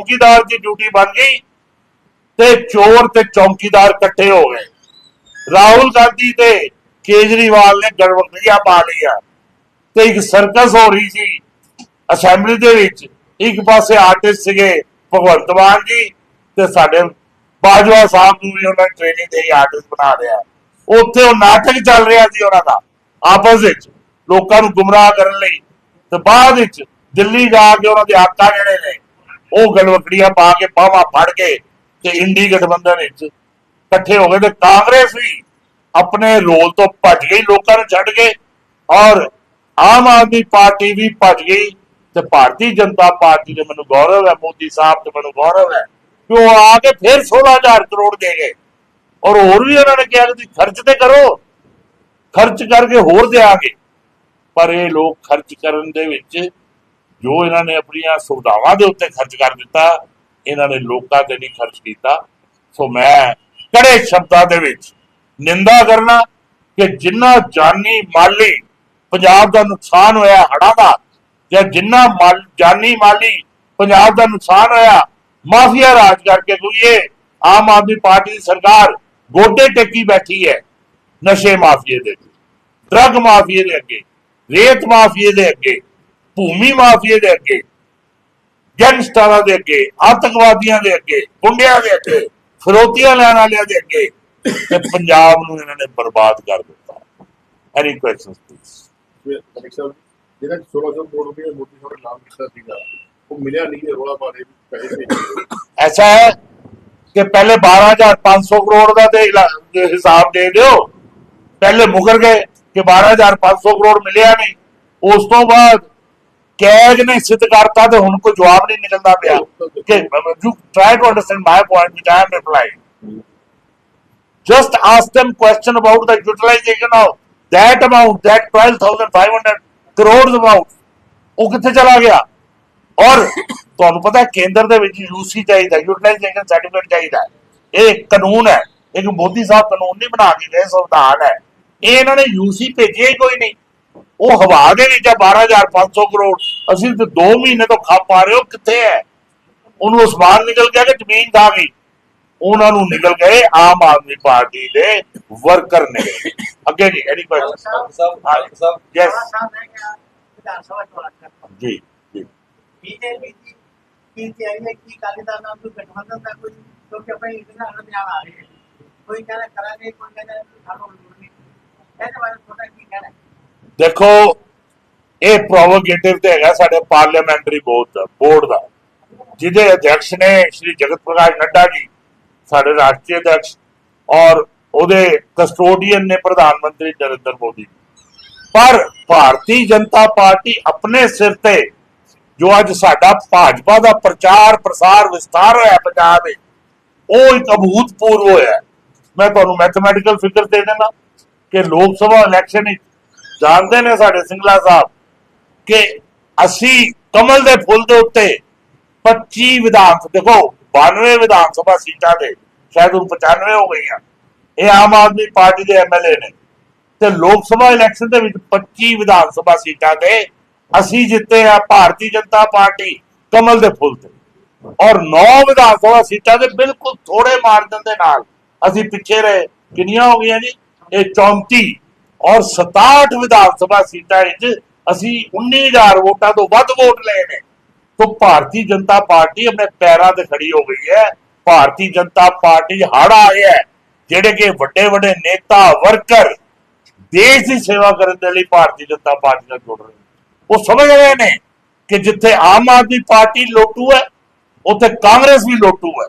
ਚੌਕੀਦਾਰ ਦੀ duty ਬਣ ਗਈ ਤੇ ਚੋਰ ਤੇ ਚੌਕੀਦਾਰ ਇਕੱਠੇ ਹੋ ਗਏ। ਰਾਹੁਲ ਗਾਂਧੀ ਤੇ ਕੇਜਰੀਵਾਲ ਨੇ ਗੜਬੜੀਆਂ ਪਾ ਲਈਆਂ ਤੇ ਇੱਕ ਸਰਕਸ ਹੋ ਰਹੀ ਸੀ। ਅਸੈਂਬਲੀ ਦੇ ਵਿੱਚ ਇੱਕ ਪਾਸੇ ਆਰਟਿਸਟ ਸੀਗੇ ਭਗਵੰਤ ਮਾਨ ਜੀ ਤੇ ਸਾਡੇ ਬਾਜਵਾ ਸਾਹਿਬ ਨੂੰ ਵੀ ਉਹਨਾਂ ਟ੍ਰੇਨਿੰਗ ਦੇ ਆਰਟਿਸਟ ਬਣਾ ਲਿਆ। ਉੱਥੇ ਉਹ ਨਾਟਕ ਚੱਲ ਰਿਹਾ ਸੀ ਉਹਨਾਂ ਦਾ, ਆਪਸ ਵਿੱਚ ਲੋਕਾਂ ਨੂੰ ਗੁੰਮਰਾਹ ਕਰਨ ਲਈ ਤੇ ਬਾਅਦ ਵਿੱਚ ਦਿੱਲੀ ਜਾ ਕੇ ਉਹਨਾਂ ਦੇ ਆਕਾ ਜਿਹੜੇ ਨੇ। ਉਹ ਗਲਵਕੜੀਆਂ ਪਾ ਕੇ ਬਾਹਾਂ ਫੜ ਕੇ ਤੇ ਇੰਡੀ ਗਠਬੰਧਨ ਵਿੱਚ ਇਕੱਠੇ ਹੋ ਗਏ ਤੇ ਕਾਂਗਰਸ ਵੀ ਆਪਣੇ ਰੋਲ ਤੋਂ ਭੱਜ ਗਈ, ਲੋਕਾਂ ਨੂੰ ਛੱਡ ਕੇ ਔਰ ਆਮ ਆਦਮੀ ਪਾਰਟੀ ਵੀ ਭੱਜ ਗਈ ਤੇ ਭਾਰਤੀ ਜਨਤਾ ਪਾਰਟੀ ਦੇ ਮੈਨੂੰ ਗੌਰਵ ਹੈ, ਮੋਦੀ ਸਾਹਿਬ ਤੇ ਮੈਨੂੰ ਗੌਰਵ ਹੈ ਕਿ ਉਹ ਆ ਕੇ ਫਿਰ 16000 ਕਰੋੜ ਦੇ ਗਏ ਔਰ ਹੋਰ ਵੀ ਉਹਨਾਂ ਨੇ ਕਿਹਾ ਕਿ ਤੁਸੀਂ ਖਰਚ ਤੇ ਕਰੋ, ਖਰਚ ਕਰਕੇ ਹੋਰ ਦੇਾਂਗੇ ਪਰ ਇਹ ਲੋਕ ਖਰਚ ਕਰਨ ਦੇ ਵਿੱਚ ਜੋ ਇਹਨਾਂ ਨੇ ਆਪਣੀਆਂ ਸੁਵਿਧਾਵਾਂ ਦੇ ਉੱਤੇ ਖਰਚ ਕਰ ਦਿੱਤਾ, ਇਹਨਾਂ ਨੇ ਲੋਕਾਂ ਤੇ ਨਹੀਂ ਖਰਚ ਕੀਤਾ। ਸੋ ਮੈਂ ਕੜੇ ਸ਼ਬਦਾਂ ਦੇ ਵਿੱਚ ਨਿੰਦਾ ਕਰਨਾ ਕਿ ਜਿੰਨਾ ਜਾਨੀ ਮਾਲੀ ਪੰਜਾਬ ਦਾ ਨੁਕਸਾਨ ਹੋਇਆ ਹੜ੍ਹਾਂ ਦਾ, ਜਾਂ ਜਿੰਨਾ ਮਾਲ, ਜਾਨੀ ਮਾਲੀ ਪੰਜਾਬ ਦਾ ਨੁਕਸਾਨ ਹੋਇਆ, ਮਾਫੀਆ ਰਾਜ ਕਰਕੇ ਕਿਉਂਕਿ ਆਮ ਆਦਮੀ ਪਾਰਟੀ ਦੀ ਸਰਕਾਰ ਗੋਡੇ ਟੇਕੀ ਬੈਠੀ ਹੈ ਨਸ਼ੇ ਮਾਫੀਏ ਦੇ ਅੱਗੇ, ਡਰੱਗ ਮਾਫੀਏ ਦੇ ਅੱਗੇ, ਰੇਤ ਮਾਫੀਏ ਦੇ ਅੱਗੇ ਭੂਮੀ ਮਾਫੀਏ ਦੇ ਅੱਗੇ ਗੈਂਗਸਟਰਾਂ ਦੇ ਅੱਗੇ ਆਤੰਕਵਾਦੀਆਂ ਦੇ ਅੱਗੇ ਗੁੰਡਿਆਂ ਦੇ ਅੱਗੇ ਫਰੋਤੀਆਂ ਲੈਣ ਵਾਲਿਆਂ ਦੇ ਅੱਗੇ ਤੇ ਪੰਜਾਬ ਨੂੰ ਇਹਨਾਂ ਨੇ ਬਰਬਾਦ ਕਰ ਦਿੱਤਾ। ਐਨੀ ਕੁਐਸਚਨਸ ਪਲੀਜ਼ ਜਿਹੜਾ 1600 ਕਰੋੜ ਰੁਪਏ ਨੇ ਲਾਭ ਸੀਗਾ ਐਸਾ ਹੈ ਕਿ ਪਹਿਲੇ 12500 ਕਰੋੜ ਦਾ ਤੇ ਹਿਸਾਬ ਦੇ ਦਿਓ ਪਹਿਲੇ ਮੁਕਰ ਗਏ ਕਿ 12500 ਕਰੋੜ ਮਿਲਿਆ ਨਹੀਂ। ਉਸ ਤੋਂ ਬਾਅਦ ਕੈਗ ਨੇ ਸਿੱਧ ਕਰਤਾ ਤੇ ਹੁਣ ਕੋਈ ਜਵਾਬ ਨਹੀਂ ਨਿਕਲਦਾ ਪਿਆ। ਕਿ you try to understand my point which I am replying just ask them question about the utilization of that amount, that 12500 crores amount. ਉਹ ਕਿੱਥੇ ਚਲਾ ਗਿਆ? ਔਰ ਤੁਹਾਨੂੰ ਪਤਾ ਕੇਂਦਰ ਦੇ ਵਿੱਚ ਯੂਸੀ ਚਾਹੀਦਾ ਯੂਟਿਲਾਈਜੇਸ਼ਨ ਸਰਟੀਫਿਕੇਟ ਚਾਹੀਦਾ। ਇਹ ਕਾਨੂੰਨ ਹੈ। ਇੱਕ ਮੋਦੀ ਸਾਹਿਬ ਕਾਨੂੰਨ ਨਹੀਂ ਬਣਾ ਕੇ ਗਏ, ਸੰਵਿਧਾਨ ਹੈ। ਇਹ ਇਹਨਾਂ ਨੇ ਯੂਸੀ ਭੇਜਿਆ ਹੀ ਕੋਈ ਨਹੀਂ। ਉਹ ਹਵਾ ਦੇ ਵਿੱਚ ਆ 12500 ਕਰੋੜ। ਅਸੀਂ ਤੇ 2 ਮਹੀਨੇ ਤੋਂ ਖਾ ਪਾ ਰਹੇ ਹੋ ਕਿੱਥੇ ਹੈ? ਉਹਨੂੰ ਅਸਮਾਨ ਨਿਕਲ ਗਿਆ ਕਿ ਜ਼ਮੀਨ ਖਾ ਗਈ ਉਹਨਾਂ ਨੂੰ ਨਿਕਲ ਗਏ ਆਮ ਆਦਮੀ ਪਾਰਟੀ ਦੇ ਵਰਕਰ ਨੇ। ਅੱਗੇ ਜੀ ਐਨੀ ਕੁਐਸਚਨ ਸਾਹਿਬ ਸਾਹਿਬ। ਸਾਹਿਬ ਯੈਸ ਨੇ ਵਿਧਾਨ ਸਭਾ ਚੋਣਾਂ ਜੀ ਜੀ। ਬੀਜੇਪੀ ਦੀ ਕੀ ਤਿਆਰੀ ਹੈ ਕੀ ਕਾਲੀ ਦਾ ਨਾਮ ਕੋਈ ਗਠਬੰਧਨ ਦਾ ਕੋਈ ਕਿਉਂਕਿ ਆਪਣੇ ਇਤਨਾ ਅਨੁਧਿਆਨ ਆ ਰਹੇ ਕੋਈ ਕਹਿੰਦਾ ਕਰਾਂਗੇ ਕੋਈ ਕਹਿੰਦਾ ਸਾਨੂੰ ਲੋੜ ਨਹੀਂ। ਇਹਦੇ ਬਾਰੇ ਤੁਹਾਡਾ ਕੀ ਕਹਿਣਾ ਦੇਖੋ, ਇਹ ਪ੍ਰੋਵੋਗੇਟਿਵ ਤੇ ਹੈਗਾ ਸਾਡੇ ਪਾਰਲੀਮੈਂਟਰੀ ਬੋਰਡ ਦਾ ਬੋਰਡ ਦਾ। ਜਿਹਦੇ ਅਧਿਕਸ਼ ਨੇ ਸ਼੍ਰੀ ਜਗਤ ਪ੍ਰਕਾਸ਼ ਨੱਡਾ ਜੀ, ਸਾਡੇ ਰਾਸ਼ਟਰੀ ਅਧਿਕਸ਼ ਔਰ ਉਹਦੇ ਕਸਟੋਡੀਅਨ ਨੇ ਪ੍ਰਧਾਨ ਮੰਤਰੀ ਨਰਿੰਦਰ ਮੋਦੀ। ਪਰ ਭਾਰਤੀ ਜਨਤਾ ਪਾਰਟੀ ਆਪਣੇ ਸਿਰ ਤੇ, ਜੋ ਅੱਜ ਸਾਡਾ ਭਾਜਪਾ ਦਾ ਪ੍ਰਚਾਰ, ਪ੍ਰਸਾਰ ਵਿਸਤਾਰ ਹੋਇਆ ਪੰਜਾਬ ਵਿੱਚ, ਉਹ ਇੱਕ ਅਭੂਤਪੂਰਵ ਹੋਇਆ। ਮੈਂ ਤੁਹਾਨੂੰ ਮੈਥਮੈਟੀਕਲ ਫਿਗਰ ਦੇ ਦੇਣਾ ਕਿ ਲੋਕ ਸਭਾ ਇਲੈਕਸ਼ਨ ਵਿੱਚ ਜਾਣਦੇ ਨੇ ਸਾਡੇ ਸਿੰਗਲਾ ਸਾਹਿਬ ਕਿ ਅਸੀਂ ਕਮਲ ਦੇ ਫੁੱਲ ਦੇ ਉੱਤੇ 25 ਵਿਧਾਨ ਦੇਖੋ 92 ਵਿਧਾਨ ਸਭਾ ਸੀਟਾਂ ਦੇ ਸ਼ਾਇਦ ਹੁਣ 95 ਹੋ ਗਈਆਂ। ਇਹ ਆਮ ਆਦਮੀ ਪਾਰਟੀ ਦੇ ਐਮਐਲਏ ਨੇ। ਤੇ ਲੋਕ ਸਭਾ ਇਲੈਕਸ਼ਨ ਦੇ ਵਿੱਚ 25 ਵਿਧਾਨ ਸਭਾ ਸੀਟਾਂ ਤੇ ਅਸੀਂ ਜਿੱਤੇ ਆ ਭਾਰਤੀ ਜਨਤਾ ਪਾਰਟੀ ਕਮਲ ਦੇ ਫੁੱਲ ਤੇ। ਔਰ 9 ਵਿਧਾਨ ਸਭਾ ਸੀਟਾਂ ਦੇ ਬਿਲਕੁਲ ਥੋੜੇ ਮਾਰਜਨ ਦੇ ਨਾਲ ਅਸੀਂ ਪਿੱਛੇ ਰਹੇ। ਕਿੰਨੀਆਂ ਹੋ ਗਈਆਂ ਜੀ? ਇਹ 34 ਔਰ 67 ਵਿਧਾਨ ਸਭਾ ਸੀਟਾਂ ਵਿੱਚ ਅਸੀਂ 19000 ਵੋਟਾਂ ਤੋਂ ਵੱਧ ਵੋਟ ਲਏ ਨੇ। ਤੋਂ ਭਾਰਤੀ ਜਨਤਾ ਪਾਰਟੀ ਆਪਣੇ ਪੈਰਾਂ ਤੇ ਖੜੀ ਹੋ ਗਈ ਹੈ। ਭਾਰਤੀ ਜਨਤਾ ਪਾਰਟੀ ਹੜ ਆ ਗਿਆ ਜਿਹੜੇ ਕਿ ਵੱਡੇ ਵੱਡੇ ਨੇਤਾ, ਵਰਕਰ ਦੇਸ਼ ਦੀ ਸੇਵਾ ਕਰਨ ਦੇ ਲਈ ਭਾਰਤੀ ਜਨਤਾ ਪਾਰਟੀ ਨਾਲ ਜੁੜ ਰਹੇ ਉਹ ਸਮਝ ਰਹੇ ਨੇ ਕਿ ਜਿੱਥੇ ਆਮ ਆਦਮੀ ਪਾਰਟੀ ਲੋਟੂ ਹੈ, ਉੱਥੇ ਕਾਂਗਰਸ ਵੀ ਲੋਟੂ ਹੈ।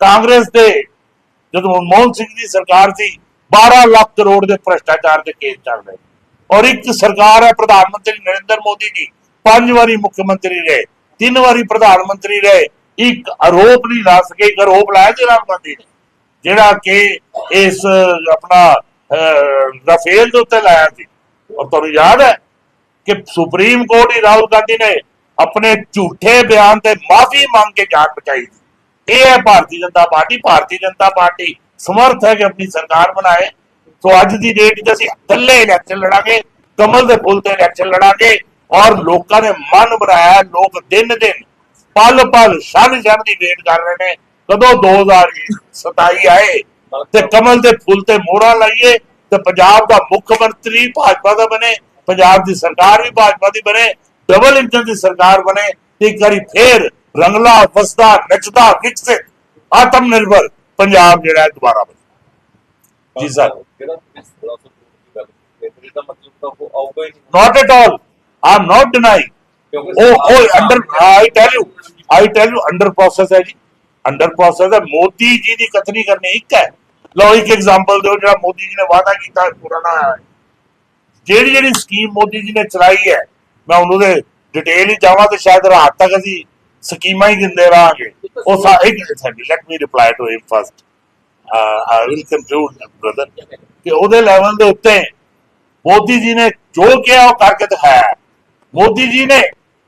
ਕਾਂਗਰਸ ਦੇ ਜਦੋਂ ਮਨਮੋਹਨ ਸਿੰਘ ਦੀ ਸਰਕਾਰ ਸੀ 12 ਲੱਖ ਕਰੋੜ ਦੇ ਭ੍ਰਸ਼ਟਾਚਾਰ ਦੇ ਕੇਸ ਚੱਲ ਰਹੇ ਔਰ ਇੱਕ ਸਰਕਾਰ ਹੈ ਪ੍ਰਧਾਨ ਮੰਤਰੀ ਨਰਿੰਦਰ ਮੋਦੀ ਜੀ ਪੰਜ ਵਾਰੀ ਮੁੱਖ ਮੰਤਰੀ ਰਹੇ ਤਿੰਨ ਵਾਰੀ ਪ੍ਰਧਾਨ ਮੰਤਰੀ ਰਹੇ। ਇੱਕ ਆਰੋਪ ਨਹੀਂ ਲਾ ਸਕੇ ਇੱਕ ਆਰੋਪ ਲਾਇਆ ਜੀ ਗਾਂਧੀ ਨੇ ਜਿਹੜਾ ਕਿ ਇਸ ਆਪਣਾ ਅਹ, ਦੇ ਉੱਤੇ ਲਾਇਆ ਸੀ। ਔਰ ਤੁਹਾਨੂੰ ਯਾਦ ਹੈ ਕਿ ਸੁਪਰੀਮ ਕੋਰਟ ਹੀ ਰਾਹੁਲ ਗਾਂਧੀ ਨੇ ਆਪਣੇ ਝੂਠੇ ਬਿਆਨ ਤੇ ਮਾਫੀ ਮੰਗ ਕੇ ਜਾਨ ਬਚਾਈ ਸੀ। ਇਹ ਹੈ ਭਾਰਤੀ ਜਨਤਾ ਪਾਰਟੀ ਭਾਰਤੀ ਜਨਤਾ ਪਾਰਟੀ। ਸਮਰਥ ਹੈ ਕਿ ਆਪਣੀ ਸਰਕਾਰ ਬਣਾਏ। ਸੋ ਅੱਜ ਦੀ ਡੇਟ 'ਚ ਅਸੀਂ ਇਕੱਲੇ ਇਲੈਕਸ਼ਨ ਲੜਾਂਗੇ, ਕਮਲ ਦੇ ਫੁੱਲ ਤੇ ਇਲੈਕਸ਼ਨ ਲੜਾਂਗੇ ਔਰ ਲੋਕਾਂ ਨੇ ਮਨ ਬਣਾਇਆ, ਲੋਕ ਦਿਨ ਦਿਨ ਪਲ ਪਲ ਸ਼ਨ ਸ਼ਨ ਦੀ ਵੇਟ ਕਰ ਰਹੇ ਨੇ। ਕਦੋਂ 2027 ਆਏ ਤੇ ਕਮਲ ਦੇ ਫੁੱਲ ਤੇ ਮੋਹਰਾਂ ਲਾਈਏ ਤੇ ਪੰਜਾਬ ਦਾ ਮੁੱਖ ਮੰਤਰੀ ਭਾਜਪਾ ਦਾ ਬਣੇ, ਪੰਜਾਬ ਦੀ ਸਰਕਾਰ ਵੀ ਭਾਜਪਾ ਦੀ ਬਣੇ ਡਬਲ ਇੰਜਨ ਦੀ ਸਰਕਾਰ ਬਣੇ ਤੇ ਇੱਕ ਵਾਰੀ ਫੇਰ ਰੰਗਲਾ, ਵਸਦਾ, ਨੱਚਦਾ, ਵਿਕਸਿਤ ਆਤਮ ਨਿਰਭਰ ਪੰਜਾਬ ਜਿਹੜਾ ਹੈ ਦੁਬਾਰਾ ਬਣੇ। ਜੀ ਸਰ। ਜਿਹੜਾ ਤੁਸੀਂ 1600 ਕਰੋੜ ਦੀ ਗੱਲ ਕੀਤੀ ਇਹਦਾ ਮਤਲਬ ਤਾਂ ਉਹ ਉਹ under I tell you I tell you under process ਹੈ ਜੀ। ਅੰਡਰ ਪ੍ਰੋਸੈਸ ਹੈ। ਮੋਦੀ ਜੀ ਦੀ ਕਥਨੀ ਕਰਨੀ ਇੱਕ ਹੈ। ਲਓ ਇੱਕ ਐਗਜ਼ਾਮਪਲ ਦਿਓ ਜਿਹੜਾ ਮੋਦੀ ਜੀ ਨੇ ਵਾਅਦਾ ਕੀਤਾ ਪੂਰਾ ਨਾ ਹੋਇਆ ਜਿਹੜੀ ਜਿਹੜੀ ਸਕੀਮ ਮੋਦੀ ਜੀ ਨੇ ਚਲਾਈ ਹੈ ਮੈਂ ਉਹਨੂੰ ਦੇ ਡਿਟੇਲ ਹੀ ਜਾਵਾਂ ਤੇ ਸ਼ਾਇਦ ਰਾਤ ਤੱਕ ਅਸੀਂ ਸਕੀਮਾਂ ਹੀ ਗਿੰਦੇ ਰਹਾਂਗੇ। ਉਹ ਸਾ ਇੱਕ second let me reply to him first I will conclude brother ਕਿ ਉਹਦੇ ਲੈਵਲ ਦੇ ਉੱਤੇ ਮੋਦੀ ਜੀ ਨੇ ਜੋ ਕਿਹਾ ਉਹ ਕਰਕੇ ਦਿਖਾਇਆ। ਮੋਦੀ ਜੀ ਨੇ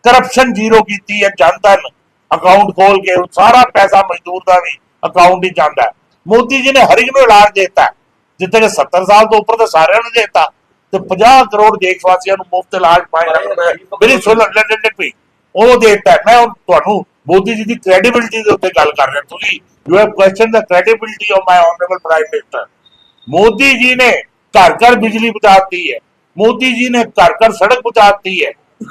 ਕਰਪਸ਼ਨ ਜ਼ੀਰੋ ਕੀਤੀ ਹੈ ਜਨਧਨ ਅਕਾਊਂਟ ਖੋਲ ਕੇ ਸਾਰਾ ਪੈਸਾ ਮਜ਼ਦੂਰ ਦਾ ਵੀ ਅਕਾਊਂਟ ਹੀ ਜਾਂਦਾ ਮੋਦੀ ਜੀ ਨੇ ਹਰ ਇੱਕ ਨੂੰ ਇਲਾਜ ਦਿੱਤਾ। ਜਿੱਥੇ ਕਿ 70 ਸਾਲ ਤੋਂ ਉੱਪਰ ਦੇ ਸਾਰਿਆਂ ਨੂੰ ਦਿੱਤਾ। ਤੇ 50 ਕਰੋੜ ਦੇਸ਼ ਵਾਸੀਆਂ ਨੂੰ ਮੁਫਤ ਇਲਾਜ ਪਾਇਆ ਮੇਰੀ ਸੁਣ ਲੈ ਲੈ ਪਈ ਉਹ ਦੇਤਾ ਮੈਂ ਤੁਹਾਨੂੰ ਮੋਦੀ ਜੀ ਦੀ ਕ੍ਰੈਡੀਬਿਲਿਟੀ ਦੇ ਉੱਤੇ ਗੱਲ ਕਰ ਰਿਹਾ। ਤੁਸੀਂ you have question the credibility of my honourable prime minister Modi ji ਨੇ ਘਰ ਘਰ ਬਿਜਲੀ ਪਹੁੰਚਾਤੀ ਹੈ। ਮੋਦੀ ਜੀ ਨੇ ਘਰ ਘਰ ਸੜਕ ਪਹੁੰਚਾਤੀ ਹੈ।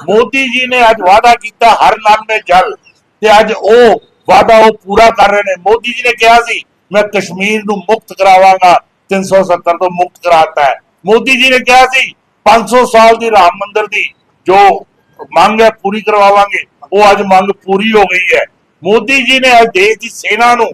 ਮੋਦੀ ਜੀ ਨੇ ਅੱਜ ਵਾਅਦਾ ਕੀਤਾ, ਹਰ ਨਾਮ ਮੇ ਜਲ। ਤੇ ਅੱਜ ਉਹ ਵਾਅਦਾ ਉਹ ਪੂਰਾ ਕਰ ਰਹੇ ਨੇ। ਮੋਦੀ ਜੀ ਨੇ ਕਿਹਾ ਸੀ, ਮੈਂ ਕਸ਼ਮੀਰ ਨੂੰ ਮੁਕਤ ਕਰਾਵਾਂਗਾ 370 ਤੋਂ ਮੁਕਤ ਕਰਾਤਾ ਹੈ। ਮੋਦੀ ਜੀ ਨੇ ਕਿਹਾ ਸੀ 500 ਸਾਲ ਦੀ ਰਾਮ ਮੰਦਿਰ ਦੀ ਜੋ ਮੰਗ ਹੈ, ਪੂਰੀ ਕਰਵਾਵਾਂਗੇ। ਉਹ ਅੱਜ ਮੰਗ ਪੂਰੀ ਹੋ ਗਈ ਹੈ। ਮੋਦੀ ਜੀ ਨੇ ਅੱਜ ਦੇਸ਼ ਦੀ ਸੈਨਾ ਨੂੰ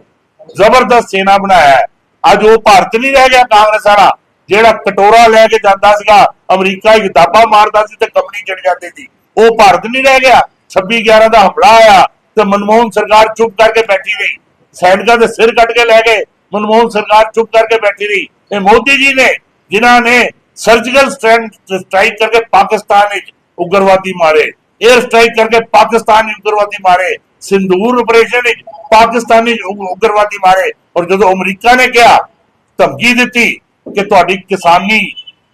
ਜ਼ਬਰਦਸਤ ਸੈਨਾ ਬਣਾਇਆ ਹੈ। ਅੱਜ ਉਹ ਭਾਰਤ ਨਹੀਂ ਰਹਿ ਗਿਆ, ਕਾਂਗਰਸ ਵਾਲਾ, ਜਿਹੜਾ ਕਟੋਰਾ ਲੈ ਕੇ ਜਾਂਦਾ ਸੀਗਾ, ਅਮਰੀਕਾ ਹੀ ਦਾਬਾ ਮਾਰਦਾ ਸੀ ਤੇ ਕੰਪਨੀ ਚੜ ਜਾਂਦੀ ਸੀ। ਉਹ ਭਾਰਤ ਨਹੀਂ ਰਹਿ ਗਿਆ। 26 11 ਦਾ ਹਮਲਾ ਆਇਆ ਤੇ ਮਨਮੋਹਨ ਸਰਕਾਰ ਚੁੱਪ ਕਰਕੇ ਬੈਠੀ ਰਹੀ। ਸੈਨਿਕਾਂ ਦੇ ਸਿਰ ਕੱਟ ਕੇ ਲੈ ਗਏ। ਮਨਮੋਹਨ ਸਰਕਾਰ ਚੁੱਪ ਕਰਕੇ ਬੈਠੀ ਰਹੀ। ਇਹ ਮੋਦੀ ਜੀ ਨੇ, ਜਿਨ੍ਹਾਂ ਨੇ ਸਰਜੀਕਲ ਸਟ੍ਰਾਈਕ ਕਰਕੇ ਪਾਕਿਸਤਾਨ ਵਿੱਚ ਉਗਰਵਾਦੀ ਮਾਰੇ। 에ਅਰ ਸਟ੍ਰਾਈਕ ਕਰਕੇ ਪਾਕਿਸਤਾਨ ਵਿੱਚ ਉਗਰਵਾਦੀ ਮਾਰੇ। ਸਿੰਦੂਰ ਵਿੱਚ ਪਾਕਿਸਤਾਨੀ ਉਗਰਵਾਦੀ ਮਾਰੇ। ਔਰ ਜਦੋਂ ਅਮਰੀਕਾ ਨੇ ਕਿਹਾ, ਧਮਕੀ ਦਿੱਤੀ ਕਿ ਤੁਹਾਡੀ ਕਿਸਾਨੀ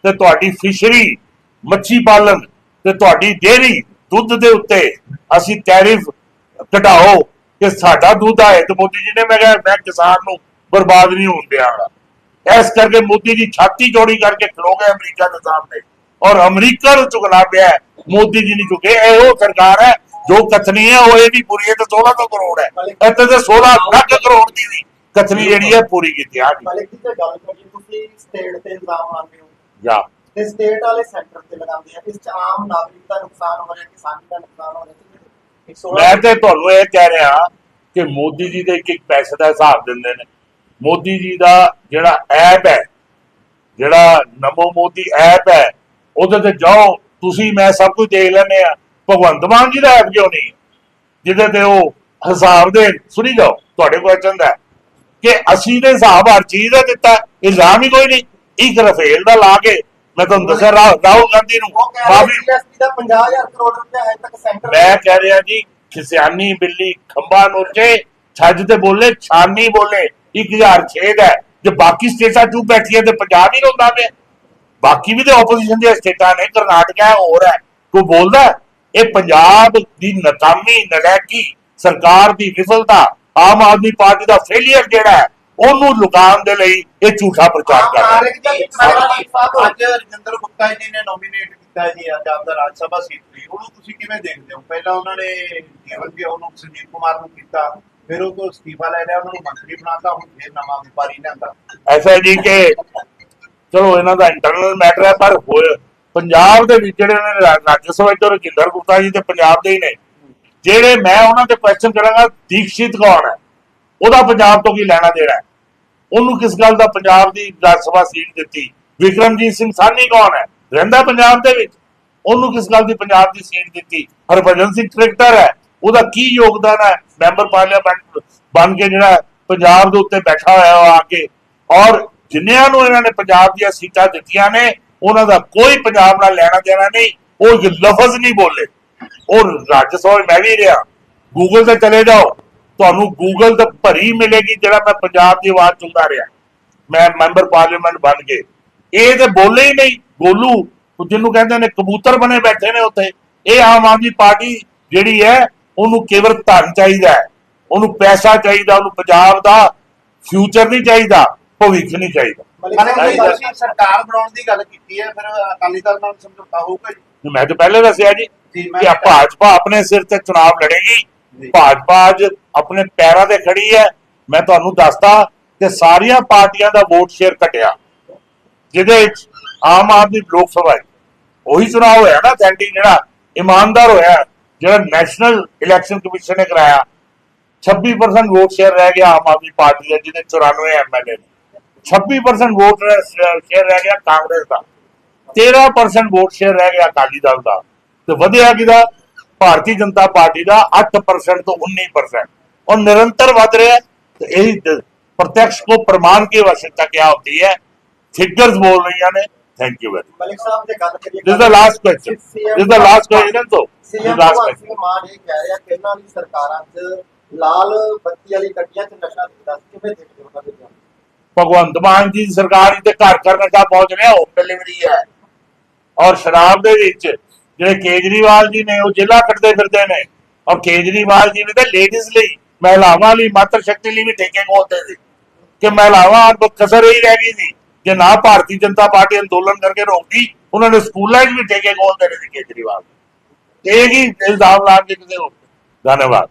ਤੇ ਤੁਹਾਡੀ ਫਿਸ਼ਰੀ ਮੱਛੀ ਪਾਲਣ ਤੇ ਤੁਹਾਡੀ ਡੇਅਰੀ ਦੁੱਧ ਦੇ ਉੱਤੇ ਅਸੀਂ ਟੈਰਿਫ ਘਟਾਓ ਕਿ ਸਾਡਾ ਦੁੱਧ ਆਏ ਤੇ ਮੋਦੀ ਜੀ ਨੇ ਮੈਂ ਕਿਹਾ, ਮੈਂ ਕਿਸਾਨ ਨੂੰ ਬਰਬਾਦ ਨਹੀਂ ਹੋਣ ਦਿਆਂਗਾ ਇਸ ਕਰਕੇ ਮੋਦੀ ਜੀ ਛਾਤੀ ਜੋੜੀ ਕਰਕੇ ਖਲੋ ਗਏ ਅਮਰੀਕਾ ਦੇ ਸਾਹਮਣੇ। ਔਰ ਅਮਰੀਕਾ ਨੂੰ ਚੁਗਲਾ ਪਿਆ ਮੋਦੀ ਜੀ ਨਹੀਂ ਝੁਕੇ ਇਹ ਉਹ ਸਰਕਾਰ ਹੈ ਜੋ ਕਥਨੀ ਹੈ ਉਹ ਇਹਦੀ ਪੂਰੀ ਹੈ ਤੇ 1600 ਕਰੋੜ ਹੈ। ਇੱਥੇ ਤੇ 16 ਲੱਖ ਕਰੋੜ ਦੀ ਵੀ ਕਥਨੀ ਜਿਹੜੀ ਹੈ ਪੂਰੀ ਕੀਤੀ ਆ ਮਲਿਕ ਜੀ ਤੇ ਗੱਲ ਕਰੀਏ ਤੁਸੀਂ ਸਟੇਟ ਤੇ ਇਲਜ਼ਾਮ ਲਾਉਂਦੇ ਹੋ। ਜਾ ਤੇ ਸਟੇਟ ਵਾਲੇ ਸੈਂਟਰ ਤੇ ਲਗਾਉਂਦੇ ਆ ਇਸ ਚ ਆਮ ਨਾਗਰਿਕ ਦਾ ਨੁਕਸਾਨ ਹੋ ਰਿਹਾ ਕਿਸਾਨੀ ਦਾ ਨੁਕਸਾਨ ਹੋ ਰਿਹਾ ਮੈਂ ਤੇ ਤੁਹਾਨੂੰ ਇਹ ਕਹਿ ਰਿਹਾ ਕਿ ਮੋਦੀ ਜੀ ਦੇ ਇੱਕ ਇੱਕ ਪੈਸੇ ਦਾ ਹਿਸਾਬ ਦਿੰਦੇ ਨੇ। ਮੋਦੀ ਜੀ ਦਾ ਜਿਹੜਾ ਐਪ ਹੈ ਜਿਹੜਾ ਨਮੋ ਮੋਦੀ ਐਪ ਹੈ ਉਹਦੇ ਤੇ ਜਾਓ ਤੁਸੀਂ ਮੈਂ ਸਭ ਕੁਝ ਦੇਖ ਲੈਂਦੇ ਆ ਭਗਵੰਤ ਮਾਨ ਜੀ ਦਾ ਐਪ ਕਿਉਂ ਨਹੀਂ। ਜਿਹਦੇ ਤੇ ਉਹ ਹਿਸਾਬ ਦੇ ਸੁਣੀ ਜਾਓ ਤੁਹਾਡੇ ਕੁਐਸਚਨ ਦਾ ਕਿ ਅਸੀਂ ਦੇ ਹਿਸਾਬ ਹਰ ਚੀਜ਼ ਦਾ ਦਿੱਤਾ ਇਲਜ਼ਾਮ ਹੀ ਕੋਈ ਨਹੀਂ। ਇੱਕ ਰਫੇਲ ਦਾ ਲਾ ਕੇ ਮੈਂ ਤੁਹਾਨੂੰ ਦੱਸਿਆ ਰਾਹੁਲ ਗਾਂਧੀ ਨੂੰ ਮਾਫੀ GST ਦਾ 50000 ਕਰੋੜ ਰੁਪਏ ਹਜੇ ਤੱਕ ਸੈਂਟਰ ਮੈਂ ਕਹਿ ਰਿਹਾ ਜੀ ਖਿਸਿਆਨੀ ਬਿੱਲੀ ਖੰਭਾ ਨੋਚੇ ਛੱਜ ਤੇ ਬੋਲੇ ਛਾਨੀ ਬੋਲੇ 1006 ਦਾ ਹੈ। ਜੇ ਬਾਕੀ ਸਟੇਟਾਂ ਚੁੱਪ ਬੈਠੀਆਂ ਤੇ ਪੰਜਾਬ ਹੀ ਰੋਂਦਾ ਪਿਆ। ਬਾਕੀ ਵੀ ਤੇ ਆਪੋਜੀਸ਼ਨ ਦੀਆਂ ਸਟੇਟਾਂ ਨੇ ਕਰਨਾਟਕਾ ਹੈ ਹੋਰ ਹੈ। ਕੋਈ ਬੋਲਦਾ? ਇਹ ਪੰਜਾਬ ਦੀ ਨਾਕਾਮੀ ਨਲਾਇਕੀ ਸਰਕਾਰ ਦੀ ਵਿਫਲਤਾ ਆਮ ਆਦਮੀ ਪਾਰਟੀ ਦਾ ਫੇਲਿਅਰ ਜਿਹੜਾ ਹੈ ਉਹਨੂੰ ਲੁਕਾਉਣ ਦੇ ਲਈ ਇਹ ਝੂਠਾ ਪ੍ਰਚਾਰ ਕਰ ਰਿਹਾ ਹੈ। ਦਾ ਅੱਜ ਰਜਿੰਦਰ ਗੁਪਤਾ ਜੀ ਨੇ ਨੋਮੀਨੇਟ ਕੀਤਾ ਜੀ ਅੱਜ ਆਪਦਾ ਰਾਜ ਸਭਾ ਸੀਟ ਲਈ। ਉਹਨੂੰ ਤੁਸੀਂ ਕਿਵੇਂ ਦੇਖਦੇ ਹੋ? ਪਹਿਲਾਂ ਉਹਨਾਂ ਨੇ ਜੀਵਨ ਜੀ ਉਹਨੂੰ ਸੰਜੀਵ ਕੁਮਾਰ ਨੂੰ ਕੀਤਾ ਫਿਰ ਉਹ ਤੋਂ ਅਸਤੀਫਾ ਲੈ ਲਿਆ ਉਹਨਾਂ ਨੂੰ ਮੰਤਰੀ ਬਣਾਤਾ ਹੁਣ ਫਿਰ ਨਵਾਂ ਵਪਾਰੀ ਲਿਆਂਦਾ। ਐਸਾ ਜੀ ਕਿ ਚਲੋ, ਇਹਨਾਂ ਦਾ ਇੰਟਰਨਲ ਮੈਟਰ ਹੈ, ਪਰ ਪੰਜਾਬ ਦੇ ਵਿੱਚ ਜਿਹੜੇ ਨੇ ਰਾਜ ਸਭਾ ਚੋਂ ਰਜਿੰਦਰ ਗੁਪਤਾ ਜੀ ਤੇ ਪੰਜਾਬ ਦੇ ਹੀ ਨੇ। ਜਿਹੜੇ ਮੈਂ ਉਹਨਾਂ ਤੇ ਕੁਐਸਚਨ ਕਰਾਂਗਾ, ਦੀਕਸ਼ਿਤ ਕੌਣ ਹੈ? ਉਹਦਾ ਪੰਜਾਬ ਤੋਂ ਕੀ ਲੈਣਾ ਦੇਣਾ ਹੈ? ਉਹਨੂੰ ਕਿਸ ਗੱਲ ਦਾ ਪੰਜਾਬ ਦੀ ਰਾਜ ਸਭਾ ਸੀਟ ਦਿੱਤੀ? ਵਿਕਰਮਜੀਤ ਸਿੰਘ ਸਾਨੀ ਕੌਣ ਹੈ? ਰਹਿੰਦਾ ਪੰਜਾਬ ਦੇ ਵਿੱਚ। ਉਹਨੂੰ ਕਿਸ ਗੱਲ ਦੀ ਪੰਜਾਬ ਦੀ ਸੀਟ ਦਿੱਤੀ? ਹਰਭਜਨ ਸਿੰਘ ਕ੍ਰਿਕਟਰ ਹੈ। ਉਹਦਾ ਕੀ ਯੋਗਦਾਨ ਹੈ? ਮੈਂਬਰ ਪਾਰਲੀਮੈਂਟ ਬਣ ਕੇ ਜਿਹੜਾ ਪੰਜਾਬ ਦੇ ਉੱਤੇ ਬੈਠਾ ਹੋਇਆ ਆ ਕੇ। ਔਰ ਜਿੰਨਿਆਂ ਨੂੰ ਇਹਨਾਂ ਨੇ ਪੰਜਾਬ ਦੀਆਂ ਸੀਟਾਂ ਦਿੱਤੀਆਂ ਨੇ, ਉਹਨਾਂ ਦਾ ਕੋਈ ਪੰਜਾਬ ਨਾਲ ਲੈਣਾ ਦੇਣਾ ਨਹੀਂ, ਉਹ ਇੱਕ ਲਫ਼ਜ਼ ਨਹੀਂ ਬੋਲੇ। ਉਹ ਰਾਜ ਸਭਾ ਵਿੱਚ ਮੈਂ ਵੀ ਰਿਹਾ ਗੂਗਲ ਤੇ ਚਲੇ ਜਾਓ, ਤੁਹਾਨੂੰ ਗੂਗਲ ਤੇ ਭਰੀ ਮਿਲੇਗੀ ਜਿਹੜਾ ਮੈਂ ਪੰਜਾਬ ਦੀ ਆਵਾਜ਼ ਚੁੰਦਾ ਰਿਹਾ। ਮੈਂ ਮੈਂਬਰ ਪਾਰਲੀਮੈਂਟ ਬਣ ਕੇ ਇਹ ਤੇ ਬੋਲੇ ਹੀ ਨਹੀਂ, ਗੋਲੂ ਜਿਹਨੂੰ ਕਹਿੰਦੇ ਨੇ ਕਬੂਤਰ ਬਣੇ ਬੈਠੇ ਨੇ ਉੱਥੇ, ਇਹ ਆਮ ਆਦਮੀ ਪਾਰਟੀ ਜਿਹੜੀ ਹੈ, ਉਹਨੂੰ ਕੇਵਲ ਧਨ ਚਾਹੀਦਾ ਹੈ, ਉਹਨੂੰ ਪੈਸਾ ਚਾਹੀਦਾ, ਉਹਨੂੰ ਪੰਜਾਬ ਦਾ ਫਿਊਚਰ ਨਹੀਂ ਚਾਹੀਦਾ। ਭਵਿੱਖ ਨਹੀਂ ਚਾਹੀਦਾ। ਮਲਿਕ ਮਤਲਬ ਸਾਹਿਬ ਕਿ ਦੀ ਗੱਲ- ਤੁਸੀਂ ਸਰਕਾਰ ਬਣਾਉਣ ਦੀ ਗੱਲ ਕੀਤੀ ਹੈ ਫਿਰ ਅਕਾਲੀ ਦਲ ਨਾਲ ਸਮਝੌਤਾ ਹੋਊਗਾ ਜੀ। ਮੈਂ ਤਾਂ ਪਹਿਲੇ ਦੱਸਿਆ ਜੀ ਕਿ ਆ ਭਾਜਪਾ ਆਪਣੇ ਸਿਰ ਤੇ ਚੁਣਾਵ ਲੜੇਗੀ। ਭਾਜਪਾ ਅੱਜ ਆਪਣੇ ਪੈਰਾਂ ਤੇ ਖੜੀ ਹੈ। ਮੈਂ ਤੁਹਾਨੂੰ ਦੱਸਦਾ ਕਿ ਸਾਰੀਆਂ ਪਾਰਟੀਆਂ ਦਾ ਵੋਟ ਸ਼ੇਅਰ ਘਟਿਆ। ਜਿਹਦੇ ਵਿੱਚ ਆਮ ਆਦਮੀ ਲੋਕ ਸਭਾ ਹੈ। ਉਹੀ ਚੁਣਾਵ ਹੋਇਆ ਨਾ ਸੈਂਟਿੰਗ ਜਿਹੜਾ ਇਮਾਨਦਾਰ ਹੋਇਆ ਜਿਹੜਾ ਨੈਸ਼ਨਲ ਇਲੈਕਸ਼ਨ ਕਮਿਸ਼ਨ ਨੇ ਕਰਾਇਆ। 26% ਵੋਟ ਸ਼ੇਅਰ ਰਹਿ ਗਿਆ ਆਮ ਆਦਮੀ ਪਾਰਟੀ ਦਾ ਜਿਹਦੇ 94 ਐਮਐਲਏ ਨੇ। 26% ਵੋਟ ਸ਼ੇਅਰ ਰਹਿ ਗਿਆ ਕਾਂਗਰਸ ਦਾ 13% ਵੋਟ ਸ਼ੇਅਰ ਰਹਿ ਗਿਆ ਅਕਾਲੀ ਦਲ ਦਾ ਤੇ ਵਧਿਆ ਕਿਹਦਾ ਭਾਰਤੀ ਜਨਤਾ ਪਾਰਟੀ ਦਾ 8% ਤੋਂ 19% और निरंतर वध रहा है तो यही द- प्रत्यक्ष को प्रमाण की आवश्यकता क्या होती है फिगर्स बोल रही ने thank you very Malik Sahib ਜੇ ਗੱਲ ਕਰੀਏ this the last question this the last question तो CM last Bhagwant question Singh Mann ਇਹ ਕਹਿ ਰਿਹਾ ਕਿ ਇਹਨਾਂ ਦੀ ਸਰਕਾਰਾਂ 'ਚ ਲਾਲ ਬੱਤੀ ਵਾਲੀ ਗੱਡੀਆਂ 'ਚ ਨਸ਼ਾ ਦਿਖਦਾ ਸੀ ਕਿਵੇਂ ਦੇਖਦੇ ਹੋ ਉਹਨਾਂ ਦੇ ਬਿਆਨ? ਭਗਵੰਤ ਮਾਨ ਜੀ ਦੀ ਸਰਕਾਰ ਹੀ ਘਰ ਘਰ ਨਸ਼ਾ ਪਹੁੰਚ ਰਿਹਾ ਹੋਮ ਡਿਲੀਵਰੀ ਹੈ। ਔਰ ਸ਼ਰਾਬ ਦੇ ਵਿੱਚ ਜਿਹੜੇ ਕੇਜਰੀਵਾਲ ਜੀ ਨੇ, ਉਹ ਜ਼ਿਲ੍ਹਾ ਕੱਟਦੇ ਫਿਰਦੇ ਨੇ। ਔਰ ਕੇਜਰੀਵਾਲ ਜੀ ਨੇ ਤਾਂ ਲੇਡੀਜ਼ ਲਈ, ਮਹਿਲਾਵਾਂ ਲਈ ਮਾਤਰ ਸ਼ਕਤੀ ਲਈ ਵੀ ਠੇਕੇ ਖੋਲਦੇ ਸੀ। ਕਿ ਮਹਿਲਾਵਾਂ ਤੋਂ ਕਸਰ ਹੀ ਰਹਿ ਗਈ ਸੀ। ਜੇ ਨਾ ਭਾਰਤੀ ਜਨਤਾ ਪਾਰਟੀ ਅੰਦੋਲਨ ਕਰਕੇ ਰੋਕਦੀ, ਉਹਨਾਂ ਨੇ ਸਕੂਲਾਂ 'ਚ ਵੀ ਠੇਕੇ ਖੋਲਦੇ ਨੇ ਸੀ ਕੇਜਰੀਵਾਲ ਇਹ ਹੀ ਇਲਜ਼ਾਮ ਲਾ ਕੇ ਕਿਸੇ ਹੋਰ ਧੰਨਵਾਦ।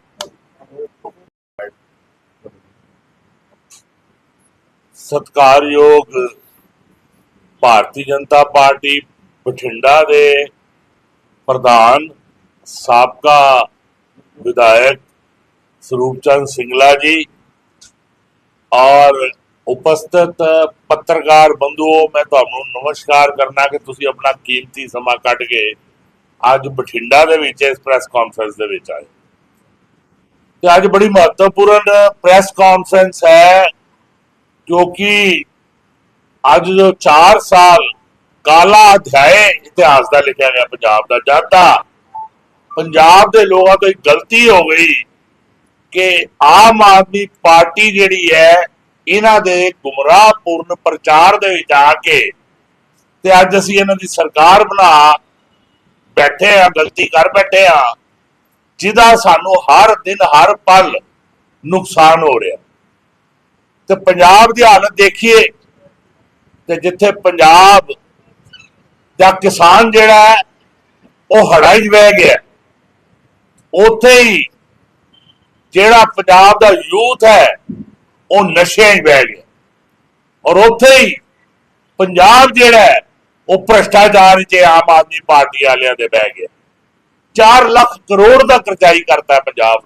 ਸਤਿਕਾਰਯੋਗ ਭਾਰਤੀ ਜਨਤਾ ਪਾਰਟੀ ਬਠਿੰਡਾ ਦੇ ਪ੍ਰਧਾਨ ਸਾਬਕਾ ਵਿਧਾਇਕ ਸਰੂਪ ਚੰਦ ਸਿੰਗਲਾ ਜੀ ਔਰ ਉਪਸਥਿਤ ਪੱਤਰਕਾਰ ਬੰਧੂਓ, ਮੈਂ ਤੁਹਾਨੂੰ ਨਮਸਕਾਰ ਕਰਨਾ ਕਿ ਤੁਸੀਂ ਆਪਣਾ ਕੀਮਤੀ ਸਮਾਂ ਕੱਢ ਕੇ ਅੱਜ ਬਠਿੰਡਾ ਦੇ ਵਿੱਚ ਇਸ ਪ੍ਰੈਸ ਕਾਨਫਰੰਸ ਦੇ ਵਿੱਚ ਆਏ। ਤੇ ਅੱਜ ਬੜੀ ਮਹੱਤਵਪੂਰਨ ਪ੍ਰੈਸ ਕਾਨਫਰੰਸ ਹੈ ਕਿਉਂਕਿ ਅੱਜ ਜੋ 4 ਸਾਲ ਕਾਲਾ ਅਧਿਆਏ ਇਤਿਹਾਸ ਦਾ ਲਿਖਿਆ ਗਿਆ ਪੰਜਾਬ ਦਾ ਜਦ ਪੰਜਾਬ ਦੇ ਲੋਕਾਂ ਤੋਂ ਇੱਕ ਗਲਤੀ ਹੋ ਗਈ ਕਿ ਆਮ ਆਦਮੀ ਪਾਰਟੀ ਜਿਹੜੀ ਹੈ ਇਹਨਾਂ ਦੇ ਗੁੰਮਰਾਹਪੂਰਨ ਪ੍ਰਚਾਰ ਦੇ ਵਿੱਚ ਆ ਕੇ ਤੇ ਅੱਜ ਅਸੀਂ ਇਹਨਾਂ ਦੀ ਸਰਕਾਰ ਬਣਾ ਬੈਠੇ ਆ ਗਲਤੀ ਕਰ ਬੈਠੇ ਆ ਜਿਹਦਾ ਸਾਨੂੰ ਹਰ ਦਿਨ ਹਰ ਪਲ ਨੁਕਸਾਨ ਹੋ ਰਿਹਾ ਤੇ ਪੰਜਾਬ ਦੀ ਹਾਲਤ ਦੇਖੀਏ ਤੇ ਜਿੱਥੇ ਪੰਜਾਬ ਦਾ ਕਿਸਾਨ ਜਿਹੜਾ ਹੈ, ਉਹ ਹੜ੍ਹਾਂ 'ਚ ਵਹਿ ਗਿਆ। ਉੱਥੇ ਹੀ ਜਿਹੜਾ ਪੰਜਾਬ ਦਾ ਯੂਥ ਹੈ, ਉਹ ਨਸ਼ਿਆਂ 'ਚ ਵਹਿ ਗਿਆ। ਔਰ ਉੱਥੇ ਹੀ ਪੰਜਾਬ ਜਿਹੜਾ ਹੈ, ਉਹ ਭ੍ਰਸ਼ਟਾਚਾਰ 'ਚ ਆਮ ਆਦਮੀ ਪਾਰਟੀ ਵਾਲਿਆਂ ਦੇ ਬਹਿ ਗਿਆ। 4 ਲੱਖ ਕਰੋੜ ਦਾ ਕਰਜ਼ਾਈ ਕਰਦਾ ਪੰਜਾਬ।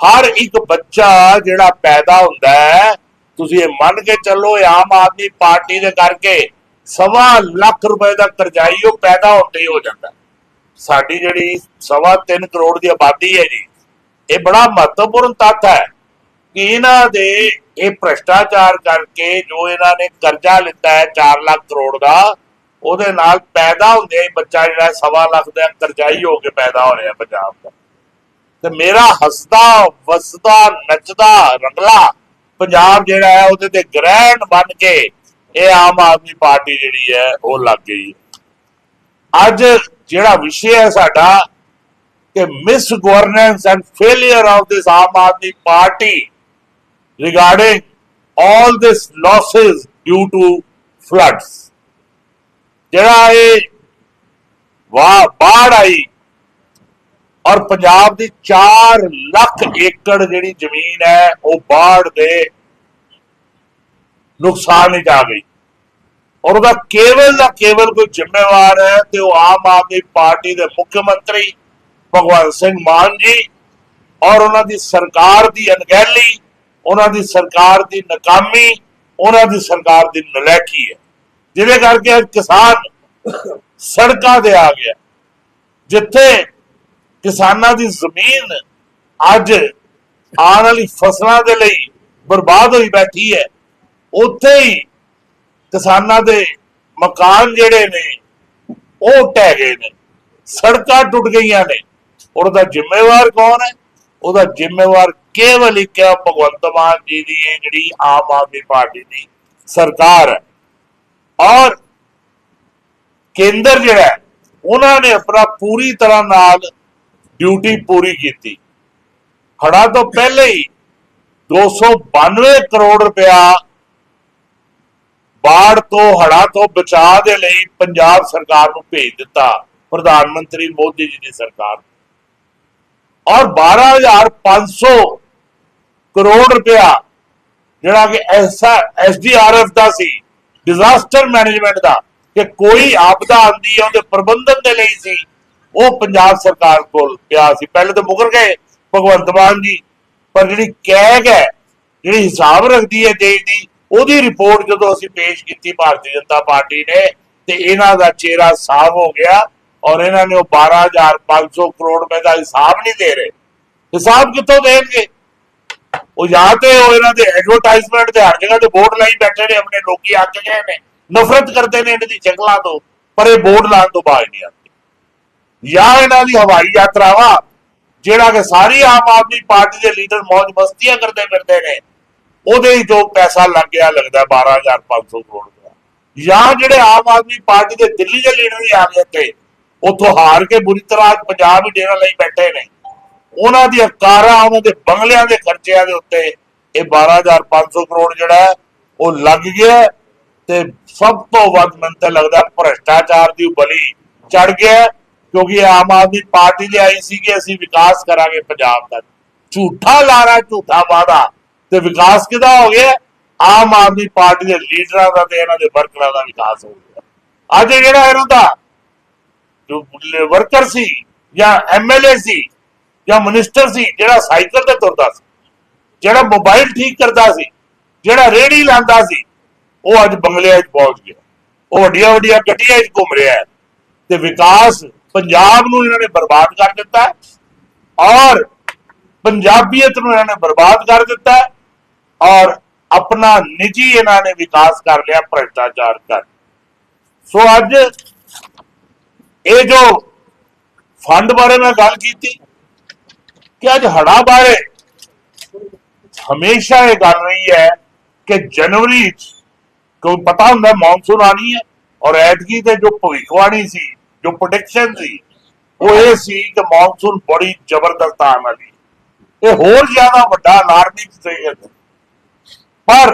ਹਰ ਇੱਕ ਬੱਚਾ ਜਿਹੜਾ ਪੈਦਾ ਹੁੰਦਾ ਹੈ ਤੁਸੀਂ ਇਹ ਮੰਨ ਕੇ ਚੱਲੋ ਇਹ ਆਮ ਆਦਮੀ ਪਾਰਟੀ ਦੇ ਕਰਕੇ ਸਵਾ ਲੱਖ ਰੁਪਏ ਦਾ ਕਰਜ਼ਾਈ ਉਹ ਪੈਦਾ ਹੁੰਦੇ ਹੀ ਹੋ ਜਾਂਦਾ। ਸਾਡੀ ਜਿਹੜੀ ਸਵਾ 3 ਕਰੋੜ ਦੀ ਆਬਾਦੀ ਹੈ ਜੀ, ਇਹ ਬੜਾ ਮਹੱਤਵਪੂਰਨ ਤੱਥ ਹੈ ਕਿ ਇਹਨਾਂ ਦੇ ਇਹ ਭ੍ਰਸ਼ਟਾਚਾਰ ਕਰਕੇ ਜੋ ਇਹਨਾਂ ਨੇ ਕਰਜ਼ਾ ਲਿੱਤਾ ਹੈ 4 ਲੱਖ ਕਰੋੜ ਦਾ, ਉਹਦੇ ਨਾਲ ਪੈਦਾ ਹੁੰਦੇ ਹੀ ਬੱਚਾ ਜਿਹੜਾ ਸਵਾ ਲੱਖ ਦਾ ਕਰਜ਼ਾਈ ਹੋ ਕੇ ਪੈਦਾ ਹੋ ਰਿਹਾ ਪੰਜਾਬ ਦਾ। ਤੇ ਮੇਰਾ ਹੱਸਦਾ, ਵਸਦਾ, ਨੱਚਦਾ, ਰੰਗਲਾ ਪੰਜਾਬ ਜਿਹੜਾ ਹੈ ਉਹਦੇ ਤੇ ਗ੍ਰੈਂਡ ਬਣ ਕੇ ਇਹ ਆਮ ਆਦਮੀ ਪਾਰਟੀ ਜਿਹੜੀ ਹੈ ਉਹ ਲੱਗ ਗਈ ਅੱਜ ਜਿਹੜਾ ਵਿਸ਼ੇ ਹੈ ਸਾਡਾ ਕਿ misgovernance and failure of this Aam Aadmi Party regarding all this losses due to floods ਜਿਹੜਾ ਇਹ ਵਾਹ ਬਾੜ ਆਈ ਔਰ ਪੰਜਾਬ ਦੀ 4 ਲੱਖ ਏਕੜ ਜਿਹੜੀ ਜ਼ਮੀਨ ਹੈ, ਉਹ ਬਾੜ ਦੇ ਨੁਕਸਾਨ ਵਿੱਚ ਆ ਗਈ। ਔਰ ਉਹਦਾ ਕੇਵਲ ਦਾ ਕੇਵਲ ਕੋਈ ਜ਼ਿੰਮੇਵਾਰ ਹੈ ਤੇ ਉਹ ਆਮ ਆਦਮੀ ਪਾਰਟੀ ਦੇ ਮੁੱਖ ਮੰਤਰੀ ਭਗਵੰਤ ਸਿੰਘ ਮਾਨ ਜੀ ਔਰ ਉਹਨਾਂ ਦੀ ਸਰਕਾਰ ਦੀ ਅਣਗਹਿਲੀ, ਉਹਨਾਂ ਦੀ ਸਰਕਾਰ ਦੀ ਨਾਕਾਮੀ, ਉਹਨਾਂ ਦੀ ਸਰਕਾਰ ਦੀ ਨਲੈਕੀ ਹੈ। ਜਿਹਦੇ ਕਰਕੇ ਅੱਜ ਕਿਸਾਨ ਸੜਕਾਂ ਤੇ ਆ ਗਿਆ। ਜਿੱਥੇ ਕਿਸਾਨਾਂ ਦੀ ਜ਼ਮੀਨ ਅੱਜ ਆਉਣ ਵਾਲੀ ਫਸਲਾਂ ਦੇ ਲਈ ਬਰਬਾਦ ਹੋਈ ਬੈਠੀ ਹੈ। ਉੱਥੇ ਹੀ ਕਿਸਾਨਾਂ ਦੇ ਮਕਾਨ ਜਿਹੜੇ ਨੇ, ਉਹ ਟਹਿ ਗਏ ਨੇ। ਸੜਕਾਂ ਟੁੱਟ ਗਈਆਂ ਨੇ। ਉਹਦਾ ਜ਼ਿੰਮੇਵਾਰ ਕੌਣ ਹੈ? ਉਹਦਾ ਜ਼ਿੰਮੇਵਾਰ ਕੇਵਲ ਇੱਕ ਹੈ, ਭਗਵੰਤ ਮਾਨ ਜੀ ਦੀ, ਇਹ ਜਿਹੜੀ ਆਮ ਆਦਮੀ ਪਾਰਟੀ ਦੀ ਸਰਕਾਰ ਹੈ। ਔਰ ਕੇਂਦਰ ਜਿਹੜਾ ਉਹਨਾਂ ਨੇ ਆਪਣਾ ਪੂਰੀ ਤਰ੍ਹਾਂ ਨਾਲ ਡਿਊਟੀ ਪੂਰੀ ਕੀਤੀ। ਹੜਾ ਤੋਂ ਪਹਿਲੇ ਹੀ 292 ਕਰੋੜ ਰੁਪਇਆ ਬਾੜ ਤੋਂ ਹੜਾ ਤੋਂ ਬਚਾਅ ਦੇ ਲਈ ਪੰਜਾਬ ਸਰਕਾਰ ਨੂੰ ਭੇਜ ਦਿੱਤਾ, ਪ੍ਰਧਾਨ ਮੰਤਰੀ ਮੋਦੀ ਜੀ ਦੀ ਸਰਕਾਰ ਔਰ 12500 ਕਰੋੜ ਰੁਪਇਆ ਜਿਹੜਾ ਕਿ ਐਸਾ ਐਸਡੀਆਰਐਫ ਦਾ ਸੀ ਡਿਜ਼ਾਸਟਰ ਮੈਨੇਜਮੈਂਟ ਦਾ, ਕਿ ਕੋਈ ਆਪਦਾ ਆਂਦੀ ਹੈ ਉਹਦੇ ਪ੍ਰਬੰਧਨ ਦੇ ਲਈ ਸੀ ਉਹ ਪੰਜਾਬ ਸਰਕਾਰ ਕੋਲ ਪਿਆ ਸੀ। ਪਹਿਲੇ ਤਾਂ ਮੁਕਰ ਗਏ ਭਗਵੰਤ ਮਾਨ ਜੀ, ਪਰ ਜਿਹੜੀ ਕੈਗ ਹੈ, ਜਿਹੜੀ ਹਿਸਾਬ ਰੱਖਦੀ ਹੈ ਦੇਸ਼ ਦੀ, ਉਹਦੀ ਰਿਪੋਰਟ ਜਦੋਂ ਅਸੀਂ ਪੇਸ਼ ਕੀਤੀ ਭਾਰਤੀ ਜਨਤਾ ਪਾਰਟੀ ਨੇ, ਤੇ ਇਹਨਾਂ ਦਾ ਚਿਹਰਾ ਸਾਫ਼ ਹੋ ਗਿਆ ਔਰ ਇਹਨਾਂ ਨੇ ਉਹ 12500 ਕਰੋੜ ਰੁਪਏ ਦਾ ਹਿਸਾਬ ਨਹੀਂ ਦੇ ਰਹੇ। ਹਿਸਾਬ ਕਿੱਥੋਂ ਦੇਣਗੇ? ਉਹ ਜਾਂ ਤੇ ਉਹ ਇਹਨਾਂ ਦੇ ਐਡਵਰਟਾਈਜ਼ਮੈਂਟ ਤੇ ਹਰ ਜਗ੍ਹਾ ਤੇ ਬੋਰਡ ਲਾਈ ਬੈਠੇ ਨੇ, ਆਪਣੇ ਲੋਕੀ ਅੱਕ ਗਏ ਨੇ, ਨਫ਼ਰਤ ਕਰਦੇ ਨੇ ਇਹਨਾਂ ਦੀ ਸ਼ਕਲਾਂ ਤੋਂ, ਪਰ ਇਹ ਬੋਰਡ ਲਾਉਣ ਤੋਂ ਬਾਅਦ ਨਹੀਂ ਆਉਂਦੇ। ਜਾਂ ਇਹਨਾਂ ਦੀ ਹਵਾਈ ਯਾਤਰਾਵਾ, ਜਿਹੜਾ ਕਿ ਸਾਰੀ ਆਮ ਆਦਮੀ ਪਾਰਟੀ ਦੇ ਲੀਡਰ ਮौज ਮਸਤੀਆਂ ਕਰਦੇ ਫਿਰਦੇ ਨੇ, ਉਹਦੇ ਹੀ ਜੋ ਪੈਸਾ ਲੱਗ ਗਿਆ, ਲੱਗਦਾ 12500 ਕਰੋੜ ਰੁਪਇਆ ਜਾਂ ਜਿਹੜੇ ਆਮ ਆਦਮੀ ਪਾਰਟੀ ਦੇ ਦਿੱਲੀ ਦੇ ਲੀਡਰ ਵੀ ਆ ਗਏ ਤੇ ਉੱਥੋਂ ਹਾਰ ਕੇ ਬੁਰੀ ਤਰ੍ਹਾਂ ਪੰਜਾਬ ਹੀ ਡੇਰਾ ਲਈ ਬੈਠੇ ਨੇ। ਉਹਨਾਂ ਦੀਆਂ ਕਾਰਾਂ, ਉਹਨਾਂ ਦੇ ਬੰਗਲਿਆਂ ਦੇ ਖਰਚਿਆਂ ਦੇ ਉੱਤੇ ਇਹ 12500 ਕਰੋੜ ਜਿਹੜਾ ਉਹ ਲੱਗ ਗਿਆ ਤੇ ਸਭ ਤੋਂ ਵੱਧ ਮੈਨੂੰ ਤਾਂ ਲੱਗਦਾ ਭ੍ਰਸ਼ਟਾਚਾਰ ਦੀ ਬਲੀ ਚੜ ਗਿਆ ਕਿਉਂਕਿ ਆਮ ਆਦਮੀ ਪਾਰਟੀ ਦੇ ਆਈ ਸੀ ਕਿ ਅਸੀਂ ਵਿਕਾਸ ਕਰਾਂਗੇ ਪੰਜਾਬ ਦਾ। ਝੂਠਾ ਲਾਰਾ, ਝੂਠਾ ਵਾਦਾ ਤੇ ਵਿਕਾਸ ਕਿਦਾ ਹੋ ਗਿਆ? ਆਮ ਆਦਮੀ ਪਾਰਟੀ ਦੇ ਲੀਡਰਾਂ ਦਾ ਤੇ ਇਹਨਾਂ ਦੇ ਵਰਕਰਾਂ ਦਾ ਵਿਕਾਸ ਹੋ ਗਿਆ। ਅੱਜ ਜਿਹੜਾ ਇਹਨਾਂ ਦਾ ਜੋ ਵਰਕਰ ਸੀ ਜਾਂ ਐਮਐਲਏ ਸੀ ਜਾਂ ਮਿਨਿਸਟਰ ਸੀ, ਜਿਹੜਾ ਸਾਈਕਲ ਤੇ ਤੁਰਦਾ ਸੀ, ਜਿਹੜਾ ਮੋਬਾਈਲ ਠੀਕ ਕਰਦਾ ਸੀ, ਜਿਹੜਾ ਰੇੜੀ ਲਾਂਦਾ ਸੀ, ਉਹ ਅੱਜ ਬੰਗਲਿਆਂ 'ਚ ਪਹੁੰਚ ਗਿਆ। ਉਹ ਵੱਡੀਆਂ ਵੱਡੀਆਂ ਗੱਡੀਆਂ 'ਚ ਘੁੰਮ ਰਿਹਾ ਹੈ। ਤੇ ਵਿਕਾਸ ਪੰਜਾਬ ਨੂੰ ਇਹਨਾਂ ਨੇ ਬਰਬਾਦ ਕਰ ਦਿੱਤਾ ਔਰ ਪੰਜਾਬੀਅਤ ਨੂੰ ਇਹਨਾਂ ਨੇ ਬਰਬਾਦ ਕਰ ਦਿੱਤਾ ਔਰ ਆਪਣਾ ਨਿੱਜੀ ਇਹਨਾਂ ਨੇ ਵਿਕਾਸ ਕਰ ਲਿਆ ਭ੍ਰਿਸ਼ਟਾਚਾਰ ਕਰ। ਸੋ ਅੱਜ ਇਹ ਜੋ ਫੰਡ ਬਾਰੇ ਮੈਂ ਗੱਲ ਕੀਤੀ ਕਿ ਅੱਜ ਹੜਾ ਬਾਰੇ ਹਮੇਸ਼ਾ ਇਹ ਗੱਲ ਰਹੀ ਹੈ ਕਿ ਜਨਵਰੀ ਚ ਕੋਈ ਪਤਾ ਹੁੰਦਾ ਮੌਨਸੂਨ ਆਣੀ ਹੈ ਔਰ ਐਤਕੀ ਤੇ ਜੋ ਭਵਿੱਖਬਾਣੀ ਸੀ ਜੋ ਪ੍ਰੋਡਕਸ਼ਨ ਸੀ, ਉਹ ਇਹ ਸੀ ਕਿ ਮੌਨਸੂਨ ਬੜੀ ਜ਼ਬਰਦਸਤ ਆਉਣ ਵਾਲੀ ਇਹ ਹੋਰ ਜ਼ਿਆਦਾ ਵੱਡਾ ਅਲਾਰਮਿੰਗ ਸੀ ਪਰ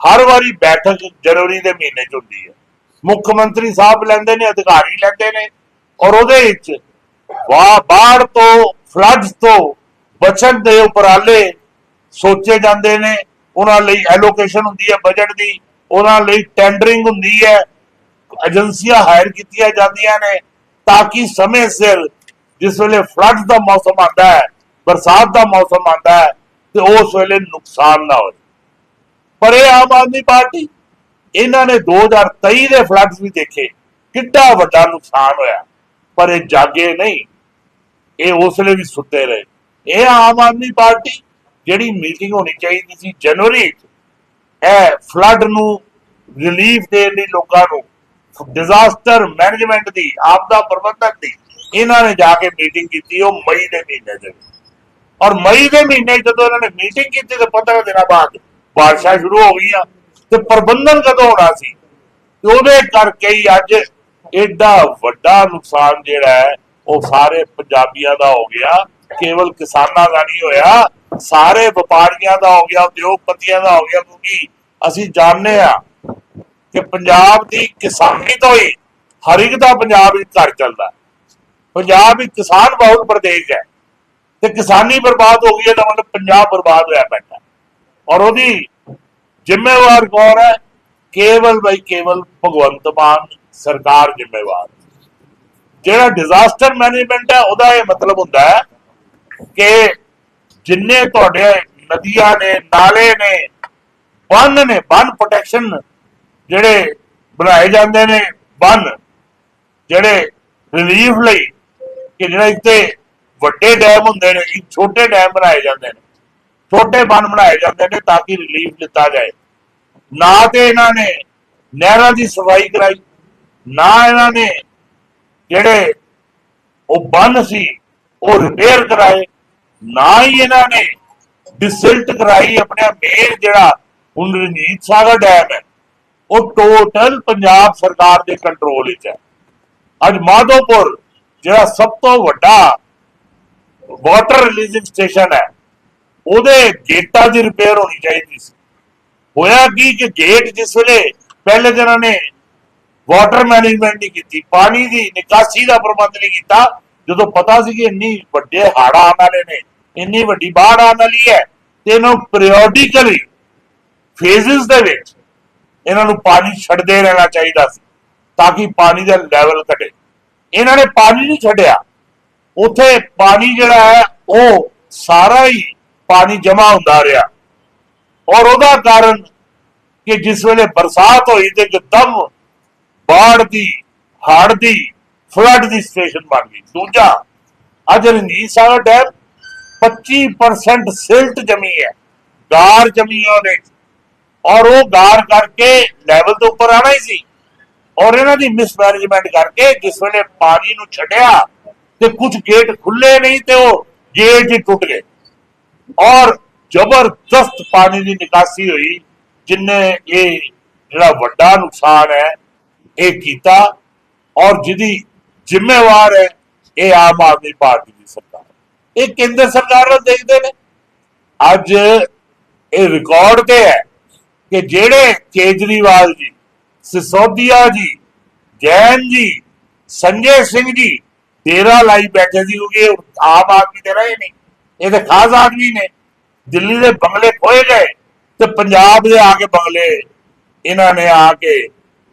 ਹਰ ਵਾਰੀ ਬੈਠਕ ਜਨਵਰੀ ਦੇ ਮਹੀਨੇ ਚ ਹੁੰਦੀ ਹੈ। ਮੁੱਖ ਮੰਤਰੀ ਸਾਹਿਬ ਲੈਂਦੇ ਨੇ, ਅਧਿਕਾਰੀ ਲੈਂਦੇ ਨੇ ਔਰ ਉਹਦੇ ਵਿੱਚ ਵਾ ਬਾੜ ਤੋਂ ਫਲੱਡਸ ਤੋਂ ਬਚਣ ਦੇ ਉਪਰਾਲੇ ਸੋਚੇ ਜਾਂਦੇ ਨੇ। ਉਹਨਾਂ ਲਈ ਐਲੋਕੇਸ਼ਨ ਹੁੰਦੀ ਹੈ ਬਜਟ ਦੀ। ਉਹਨਾਂ ਲਈ ਟੈਂਡਰਿੰਗ ਹੁੰਦੀ ਹੈ। ਏਜੰਸੀਆਂ ਹਾਇਰ ਕੀਤੀਆਂ ਜਾਂਦੀਆਂ ਨੇ ਤਾਂ ਕਿ ਸਮੇਂ ਸਿਰ ਜਿਸ ਵੇਲੇ ਫਲੱਡ ਦਾ ਮੌਸਮ ਆਉਂਦਾ ਹੈ, ਬਰਸਾਤ ਦਾ ਮੌਸਮ ਆਉਂਦਾ ਹੈ, ਤੇ ਉਸ ਵੇਲੇ ਨੁਕਸਾਨ ਨਾ ਹੋਵੇ ਪਰ ਇਹ ਆਮ ਆਦਮੀ ਪਾਰਟੀ, ਇਹਨਾਂ ਨੇ 2023 ਦੇ ਫਲੱਡਸ ਵੀ ਦੇਖੇ, ਕਿੱਡਾ ਵੱਡਾ ਨੁਕਸਾਨ ਹੋਇਆ। ਪਰ ਇਹ ਜਾਗੇ ਨਹੀਂ, ਇਹ ਉਸ ਵੇਲੇ ਵੀ ਸੁੱਤੇ ਰਹੇ। ਇਹ ਆਮ ਆਦਮੀ ਪਾਰਟੀ, ਜਿਹੜੀ ਮੀਟਿੰਗ ਹੋਣੀ ਚਾਹੀਦੀ ਸੀ ਜਨਵਰੀ 'ਚ ਇਹ ਫਲੱਡ ਨੂੰ ਰਿਲੀਫ ਦੇਣ ਲਈ ਲੋਕਾਂ ਨੂੰ ਡਿਜ਼ਾਸਟਰ ਮੈਨੇਜਮੈਂਟ ਦੀ, ਆਪਦਾ ਪ੍ਰਬੰਧਕ ਦੀ, ਇਹਨਾਂ ਨੇ ਜਾ ਕੇ ਮੀਟਿੰਗ ਕੀਤੀ, ਉਹ ਮਈ ਦੇ ਮਹੀਨੇ ਦੇ ਵਿੱਚ। ਔਰ ਮਈ ਦੇ ਮਹੀਨੇ ਜਦੋਂ ਇਹਨਾਂ ਨੇ ਮੀਟਿੰਗ ਕੀਤੀ, ਤੇ 15 ਦਿਨਾਂ ਬਾਅਦ ਬਾਰਿਸ਼ਾਂ ਸ਼ੁਰੂ ਹੋ ਗਈਆਂ, ਤੇ ਪ੍ਰਬੰਧਨ ਕਦੋਂ ਹੋਣਾ ਸੀ ਉਹਦੇ ਕਰਕੇ ਹੀ ਅੱਜ ਐਡਾ ਵੱਡਾ ਨੁਕਸਾਨ ਜਿਹੜਾ ਹੈ, ਉਹ ਸਾਰੇ ਪੰਜਾਬੀਆਂ ਦਾ ਹੋ ਗਿਆ, ਕੇਵਲ ਕਿਸਾਨਾਂ ਦਾ ਨਹੀਂ ਹੋਇਆ, ਸਾਰੇ ਵਪਾਰੀਆਂ ਦਾ ਹੋ ਗਿਆ, ਉਦਯੋਗਪਤੀਆਂ ਦਾ ਹੋ ਗਿਆ, ਕਿਉਂਕਿ ਅਸੀਂ ਜਾਣਦੇ ਆ ਕਿ ਪੰਜਾਬ ਦੀ ਕਿਸਾਨੀ ਤੋਂ ਹੀ ਹਰ ਇੱਕ ਦਾ ਪੰਜਾਬ ਵਿੱਚ ਘਰ ਚੱਲਦਾ ਪੰਜਾਬ ਇੱਕ ਕਿਸਾਨ ਬਹੁਤ ਪ੍ਰਦੇਸ਼ ਹੈ ਤੇ ਕਿਸਾਨੀ ਬਰਬਾਦ ਹੋ ਗਈ ਹੈ ਤਾਂ ਮਤਲਬ ਪੰਜਾਬ ਬਰਬਾਦ ਹੋਇਆ ਬੈਠਾ ਔਰ ਉਹਦੀ ਜ਼ਿੰਮੇਵਾਰ ਕੌਣ ਹੈ? ਕੇਵਲ ਬਈ ਕੇਵਲ ਭਗਵੰਤ ਮਾਨ ਸਰਕਾਰ ਜ਼ਿੰਮੇਵਾਰ। ਜਿਹੜਾ ਡਿਜ਼ਾਸਟਰ ਮੈਨੇਜਮੈਂਟ ਹੈ, ਉਹਦਾ ਇਹ ਮਤਲਬ ਹੁੰਦਾ ਹੈ ਕਿ ਜਿੰਨੇ ਤੁਹਾਡੇ ਨਦੀਆਂ ਨੇ, ਨਾਲੇ ਨੇ, ਬੰਨ ਨੇ, ਬੰਨ ਪ੍ਰੋਟੈਕਸ਼ਨ ਜਿਹੜੇ ਬਣਾਏ ਜਾਂਦੇ ਨੇ ਬੰਨ, ਜਿਹੜੇ ਰਿਲੀਫ ਲਈ ਕਿ ਜਿਹੜਾ ਇੱਥੇ ਵੱਡੇ ਡੈਮ ਹੁੰਦੇ ਨੇ ਇੱਕ ਛੋਟੇ ਡੈਮ ਬਣਾਏ ਜਾਂਦੇ ਨੇ, ਛੋਟੇ ਬੰਨ ਬਣਾਏ ਜਾਂਦੇ ਨੇ ਤਾਂ ਕਿ ਰਿਲੀਫ ਦਿੱਤਾ ਜਾਏ। ਨਾ ਤੇ ਇਹਨਾਂ ਨੇ ਨਹਿਰਾਂ ਦੀ ਸਫ਼ਾਈ ਕਰਾਈ, ਨਾ ਇਹਨਾਂ ਨੇ ਜਿਹੜੇ ਉਹ ਬੰਨ ਸੀ, ਉਹ ਰਿਪੇਅਰ ਕਰਾਏ, ਨਾ ਹੀ ਇਹਨਾਂ ਨੇ ਡਿਸਿਲਟ ਕਰਾਈ ਆਪਣੇ ਮੇਨ ਜਿਹੜਾ ਹੁਣ ਰਣਜੀਤ ਸਾਗਰ ਡੈਮ ਹੈ। ਉਹ ਟੋਟਲ ਪੰਜਾਬ ਸਰਕਾਰ ਦੇ ਕੰਟਰੋਲ ਵਿੱਚ ਹੈ। ਅੱਜ ਮਾਧੋਪੁਰ, ਜਿਹੜਾ ਸਭ ਤੋਂ ਵੱਡਾ ਵਾਟਰ ਰਿਲੀਜ਼ਿੰਗ ਸਟੇਸ਼ਨ ਹੈ, ਉਹਦੇ ਗੇਟਾਂ ਦੀ ਰਿਪੇਅਰ ਹੋਣੀ ਚਾਹੀਦੀ ਸੀ। ਹੋਇਆ ਕੀ ਕਿ ਗੇਟ ਜਿਸ ਵੇਲੇ ਪਹਿਲੇ ਦਿਨਾਂ ਨੇ ਵਾਟਰ ਮੈਨੇਜਮੈਂਟ ਨਹੀਂ ਕੀਤੀ, ਪਾਣੀ ਦੀ ਨਿਕਾਸੀ ਦਾ ਪ੍ਰਬੰਧ ਨਹੀਂ ਕੀਤਾ, ਜਦੋਂ ਪਤਾ ਸੀ ਕਿ ਇੰਨੀ ਵੱਡੇ ਹੜ੍ਹ ਆਉਣ ਵਾਲੇ ਨੇ, ਇੰਨੀ ਵੱਡੀ ਬਾੜ ਆਉਣ ਵਾਲੀ ਹੈ, ਤੇ ਇਹਨੂੰ ਪੀਰੀਓਡਿਕਲੀ ਫੇਜ਼ਸ ਦੇ ਵਿੱਚ ਇਹਨਾਂ ਨੂੰ ਪਾਣੀ ਛੱਡਦੇ ਰਹਿਣਾ ਚਾਹੀਦਾ ਸੀ ਤਾਂ ਕਿ ਪਾਣੀ ਦਾ ਲੈਵਲ ਘਟੇ। ਇਹਨਾਂ ਨੇ ਪਾਣੀ ਨਹੀਂ ਛੱਡਿਆ। ਉੱਥੇ ਪਾਣੀ ਜਿਹੜਾ ਹੈ, ਉਹ ਸਾਰਾ ਹੀ ਪਾਣੀ ਜਮਾ ਹੁੰਦਾ ਰਿਹਾ। ਔਰ ਉਹਦਾ ਕਾਰਨ ਕਿ ਜਿਸ ਵੇਲੇ ਬਰਸਾਤ ਹੋਈ ਤੇ ਇੱਕਦਮ ਬਾੜ ਦੀ ਹੜ੍ਹ ਦੀ ਫਲੱਡ ਦੀ ਸਟੇਸ਼ਨ ਬਣ ਗਈ। ਦੂਜਾ, ਅੱਜ ਰਣਜੀਤ ਸਾਗਰ ਡੈਮ 25% ਸਿਲਟ ਜਮੀ ਹੈ। ਗਾਰ ਜਮੀ ਹੈ ਉਹਦੇ ਔਰ ਉਹ ਗਾਰ ਕਰਕੇ ਲੈਵਲ ਤੋਂ ਉੱਪਰ ਆਣਾ ਹੀ ਸੀ। ਔਰ ਇਹਨਾਂ ਦੀ ਮਿਸਮੈਨੇਜਮੈਂਟ ਕਰਕੇ ਜਿਸ ਵੇਲੇ ਪਾਣੀ ਨੂੰ ਛੱਡਿਆ ਤੇ ਕੁਝ ਗੇਟ ਖੁੱਲੇ ਨਹੀਂ ਤੇ ਉਹ ਗੇਟ ਹੀ ਟੁੱਟ ਗਏ। ਔਰ ਜ਼ਬਰਦਸਤ ਪਾਣੀ ਦੀ ਨਿਕਾਸੀ ਹੋਈ, ਜਿਨੇ ਇਹ ਜਿਹੜਾ ਵੱਡਾ ਨੁਕਸਾਨ ਹੈ, ਇਹ ਕੀਤਾ ਔਰ ਜਿਹਦੀ ਜ਼ਿੰਮੇਵਾਰ ਹੈ ਇਹ ਆਮ ਆਦਮੀ ਪਾਰਟੀ ਦੀ ਸਰਕਾਰ। ਇਹ ਕੇਂਦਰ ਸਰਕਾਰ ਨੂੰ ਦੇਖਦੇ ਨੇ। ਅੱਜ ਇਹ ਰਿਕਾਰਡ ਤੇ ਹੈ ਕਿ ਜਿਹੜੇ ਕੇਜਰੀਵਾਲ ਜੀ, ਸਿਸੋਦੀਆ ਜੀ, ਜੈਨ ਜੀ, ਸੰਜੇ ਸਿੰਘ ਜੀ ਤੇਰਾ ਲਾਈ ਬੈਠੇ ਸੀ, ਕਿਉਂਕਿ ਆਮ ਆਦਮੀ ਦੇ ਰਹੇ ਨਹੀਂ, ਇਹ ਤਾਂ ਖਾਸ ਆਦਮੀ ਨੇ। ਦਿੱਲੀ ਦੇ ਬੰਗਲੇ ਖੋਏ ਗਏ ਤੇ ਪੰਜਾਬ ਦੇ ਆ ਕੇ ਬੰਗਲੇ ਇਹਨਾਂ ਨੇ ਆ ਕੇ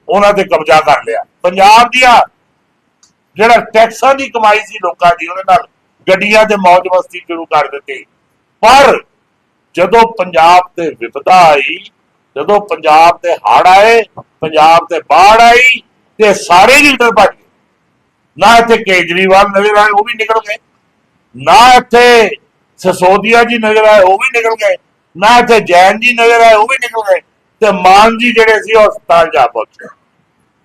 ਉਹਨਾਂ ਤੇ ਕਬਜ਼ਾ ਕਰ ਲਿਆ। ਪੰਜਾਬ ਦੀਆਂ ਜਿਹੜਾ ਟੈਕਸਾਂ ਦੀ ਕਮਾਈ ਸੀ ਲੋਕਾਂ ਦੀ ਉਹਦੇ ਨਾਲ ਗੱਡੀਆਂ ਤੇ ਮੌਜ ਮਸਤੀ ਸ਼ੁਰੂ ਕਰ ਦਿੱਤੀ। ਪਰ ਜਦੋਂ ਪੰਜਾਬ ਤੇ ਵਿਪਤਾ ਆਈ ਜਦੋਂ ਪੰਜਾਬ ਤੇ ਹੜ ਆਏ, ਪੰਜਾਬ ਤੇ ਬਾੜ ਆਈ, ਤੇ ਸਾਰੇ ਲੀਡਰ ਭੱਜ ਗਏ। ਨਾ ਇੱਥੇ ਕੇਜਰੀਵਾਲ ਨਜ਼ਰ ਆਏ, ਉਹ ਵੀ ਨਿਕਲ ਗਏ। ਨਾ ਇੱਥੇ ਸਸੋਦੀਆ ਜੀ ਨਜ਼ਰ ਆਏ, ਉਹ ਵੀ ਨਿਕਲ ਗਏ। ਨਾ ਇੱਥੇ ਜੈਨ ਜੀ ਨਜ਼ਰ ਆਏ, ਉਹ ਵੀ ਨਿਕਲ ਗਏ। ਤੇ ਮਾਨ ਜੀ ਜਿਹੜੇ ਸੀ, ਉਹ ਹਸਪਤਾਲ ਜਾ ਪਹੁੰਚੇ।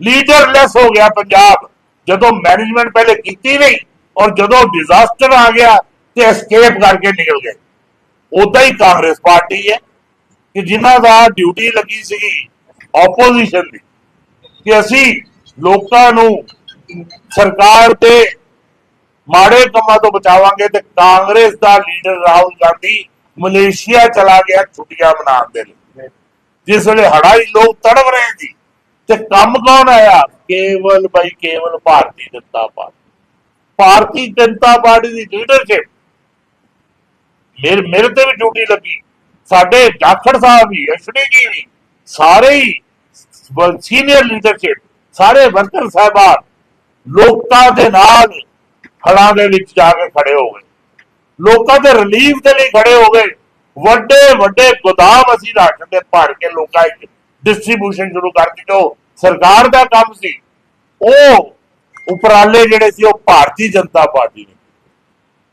ਲੀਡਰਲੈਸ ਹੋ ਗਿਆ ਪੰਜਾਬ। ਜਦੋਂ ਮੈਨੇਜਮੈਂਟ ਪਹਿਲੇ ਕੀਤੀ ਨਹੀਂ, ਔਰ ਜਦੋਂ ਡਿਜ਼ਾਸਟਰ ਆ ਗਿਆ, ਤੇ ਐਸਕੇਪ ਕਰਕੇ ਨਿਕਲ ਗਏ। ਉਦਾਂ ਹੀ ਕਾਂਗਰਸ ਪਾਰਟੀ ਹੈ। ਕਿ ਜਿਨ੍ਹਾਂ ਦਾ ਡਿਊਟੀ ਲੱਗੀ ਸੀਗੀ ਆਪੋਜੀਸ਼ਨ ਦੀ, ਕਿ ਅਸੀਂ ਲੋਕਾਂ ਨੂੰ ਸਰਕਾਰ ਤੇ ਮਾੜੇ ਕੰਮਾਂ ਤੋਂ ਬਚਾਵਾਂਗੇ ਤੇ ਕਾਂਗਰਸ ਦਾ ਲੀਡਰ ਰਾਹੁਲ ਗਾਂਧੀ ਮਲੇਸ਼ੀਆ ਚਲਾ ਗਿਆ ਛੁੱਟੀਆਂ ਮਨਾਉਣ ਦੇ ਲਈ। ਜਿਸ ਵੇਲੇ ਹੜਾਈ ਲੋਕ ਤੜਫ ਰਹੇ ਸੀ ਤੇ ਕੰਮ ਕੌਣ ਆਇਆ? ਕੇਵਲ ਬਾਈ ਕੇਵਲ ਭਾਰਤੀ ਜਨਤਾ ਪਾਰਟੀ। ਭਾਰਤੀ ਜਨਤਾ ਪਾਰਟੀ ਦੀ ਲੀਡਰਸ਼ਿਪ ਮੇਰੇ ਮੇਰੇ ਤੇ ਵੀ ਡਿਊਟੀ ਲੱਗੀ। ਸਾਡੇ ਜਾਖੜ ਸਾਹਿਬ ਵੀ ਅਸ਼ਵਨੀ ਜੀ ਵੀ, ਸਾਰੇ ਹੀ ਸੀਨੀਅਰ ਲੀਡਰਸ਼ਿਪ ਸਾਰੇ ਵਰਕਰ ਸਾਹਿਬਾਨ ਲੋਕਾਂ ਦੇ ਨਾਲ ਹੜਾਂ ਦੇ ਵਿੱਚ ਜਾ ਕੇ ਖੜੇ ਹੋ ਗਏ। ਲੋਕਾਂ ਦੇ ਰਿਲੀਫ ਦੇ ਲਈ ਖੜੇ ਹੋ ਗਏ। ਵੱਡੇ ਵੱਡੇ ਗੋਦਾਮ ਅਸੀਂ ਰਾਸ਼ਨ ਦੇ ਭਰ ਕੇ ਲੋਕਾਂ ਵਿੱਚ ਡਿਸਟ੍ਰੀਬਿਊਸ਼ਨ ਸ਼ੁਰੂ ਕਰ ਦਿੱਤੀ। ਸਰਕਾਰ ਦਾ ਕੰਮ ਸੀ। ਉਹ ਉਪਰਾਲੇ ਜਿਹੜੇ ਸੀ, ਉਹ ਭਾਰਤੀ ਜਨਤਾ ਪਾਰਟੀ ਨੇ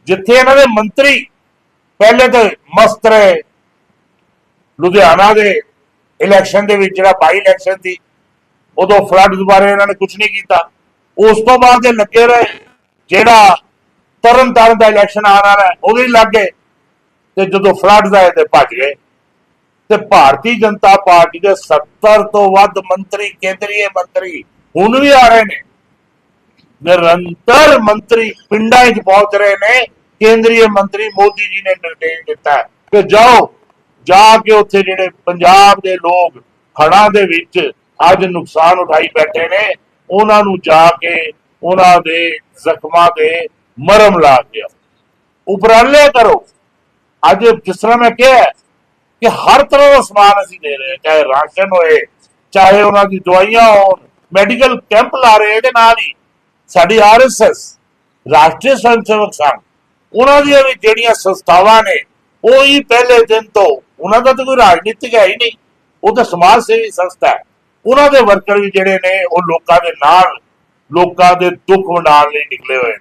ਜਿੱਥੇ ਇਹਨਾਂ ਦੇ ਮੰਤਰੀ ਪਹਿਲੇ ਤਾਂ ਮਸਤ ਰਹੇ ਲੁਧਿਆਣਾ ਦੇ ਇਲੈਕਸ਼ਨ ਦੇ ਵਿੱਚ ਜਿਹੜਾ ਬਾਈ ਇਲੈਕਸ਼ਨ ਸੀ ਉਦੋਂ ਫਲੱਡ ਬਾਰੇ ਇਹਨਾਂ ਨੇ ਕੁਝ ਨਹੀਂ ਕੀਤਾ। ਉਸ ਤੋਂ ਬਾਅਦ ਇਹ ਲੱਗੇ ਰਹੇ, ਜਿਹੜਾ ਤਰਨ ਤਾਰਨ ਦਾ ਇਲੈਕਸ਼ਨ ਆਉਣ ਵਾਲਾ ਉਹਦੇ ਹੀ ਲੱਗ ਤੇ ਜਦੋਂ ਫਲੱਡ ਦਾ ਤੇ ਭੱਜ ਗਏ। ਤੇ ਭਾਰਤੀ ਜਨਤਾ ਪਾਰਟੀ ਦੇ 70 ਤੋਂ ਵੱਧ ਮੰਤਰੀ, ਕੇਂਦਰੀ ਮੰਤਰੀ ਹੁਣ ਵੀ ਆ ਰਹੇ ਨੇ। ਨਿਰੰਤਰ ਮੰਤਰੀ ਪਿੰਡਾਂ 'ਚ ਪਹੁੰਚ ਰਹੇ ਨੇ। ਕੇਂਦਰੀ ਮੰਤਰੀ ਮੋਦੀ ਜੀ ਨੇ ਨਿਰਦੇਸ਼ ਦਿੱਤਾ ਕਿ ਜਾਓ ਜਾ ਕੇ ਉੱਥੇ ਜਿਹੜੇ ਪੰਜਾਬ ਦੇ ਲੋਕ ਹੜ੍ਹਾਂ ਦੇ ਵਿੱਚ ਅੱਜ ਨੁਕਸਾਨ ਉਠਾਈ ਬੈਠੇ ਨੇ, ਉਹਨਾਂ ਨੂੰ ਜਾ ਕੇ ਉਹਨਾਂ ਦੇ ਜ਼ਖਮਾਂ ਦੇ ਮਰਮ ਲਾ ਕੇ ਉਪਰਾਲੇ ਕਰੋ। ਅੱਜ ਜਿਸ ਤਰ੍ਹਾਂ ਮੈਂ ਕਿਹਾ ਕਿ ਹਰ ਤਰ੍ਹਾਂ ਦਾ ਸਮਾਨ ਅਸੀਂ ਦੇ ਰਹੇ ਚਾਹੇ ਰਾਸ਼ਨ ਹੋਏ, ਚਾਹੇ ਉਹਨਾਂ ਦੀ ਦਵਾਈਆਂ ਹੋਣ, ਮੈਡੀਕਲ ਕੈਂਪ ਲਾ ਰਹੇ ਇਹਦੇ ਨਾਲ ਹੀ ਸਾਡੀ ਆਰਐਸਐਸ ਰਾਸ਼ਟਰੀ ਸਵੈਂ ਸੇਵਕ ਸੰਘ ਉਹਨਾਂ ਦੀਆਂ ਵੀ ਜਿਹੜੀਆਂ ਸੰਸਥਾਵਾਂ ਨੇ ਉਹ ਹੀ ਪਹਿਲੇ ਦਿਨ ਤੋਂ, ਉਹਨਾਂ ਦਾ ਤਾਂ ਕੋਈ ਰਾਜਨੀਤਿਕ ਹੈ ਹੀ ਨਹੀਂ। ਉਹ ਤਾਂ ਸਮਾਜ ਸੇਵੀ ਸੰਸਥਾ ਹੈ। ਉਹਨਾਂ ਦੇ ਵਰਕਰ ਵੀ ਜਿਹੜੇ ਨੇ, ਉਹ ਲੋਕਾਂ ਦੇ ਨਾਲ, ਲੋਕਾਂ ਦੇ ਦੁੱਖ ਵੰਡਾਉਣ ਲਈ ਨਿਕਲੇ ਹੋਏ ਨੇ।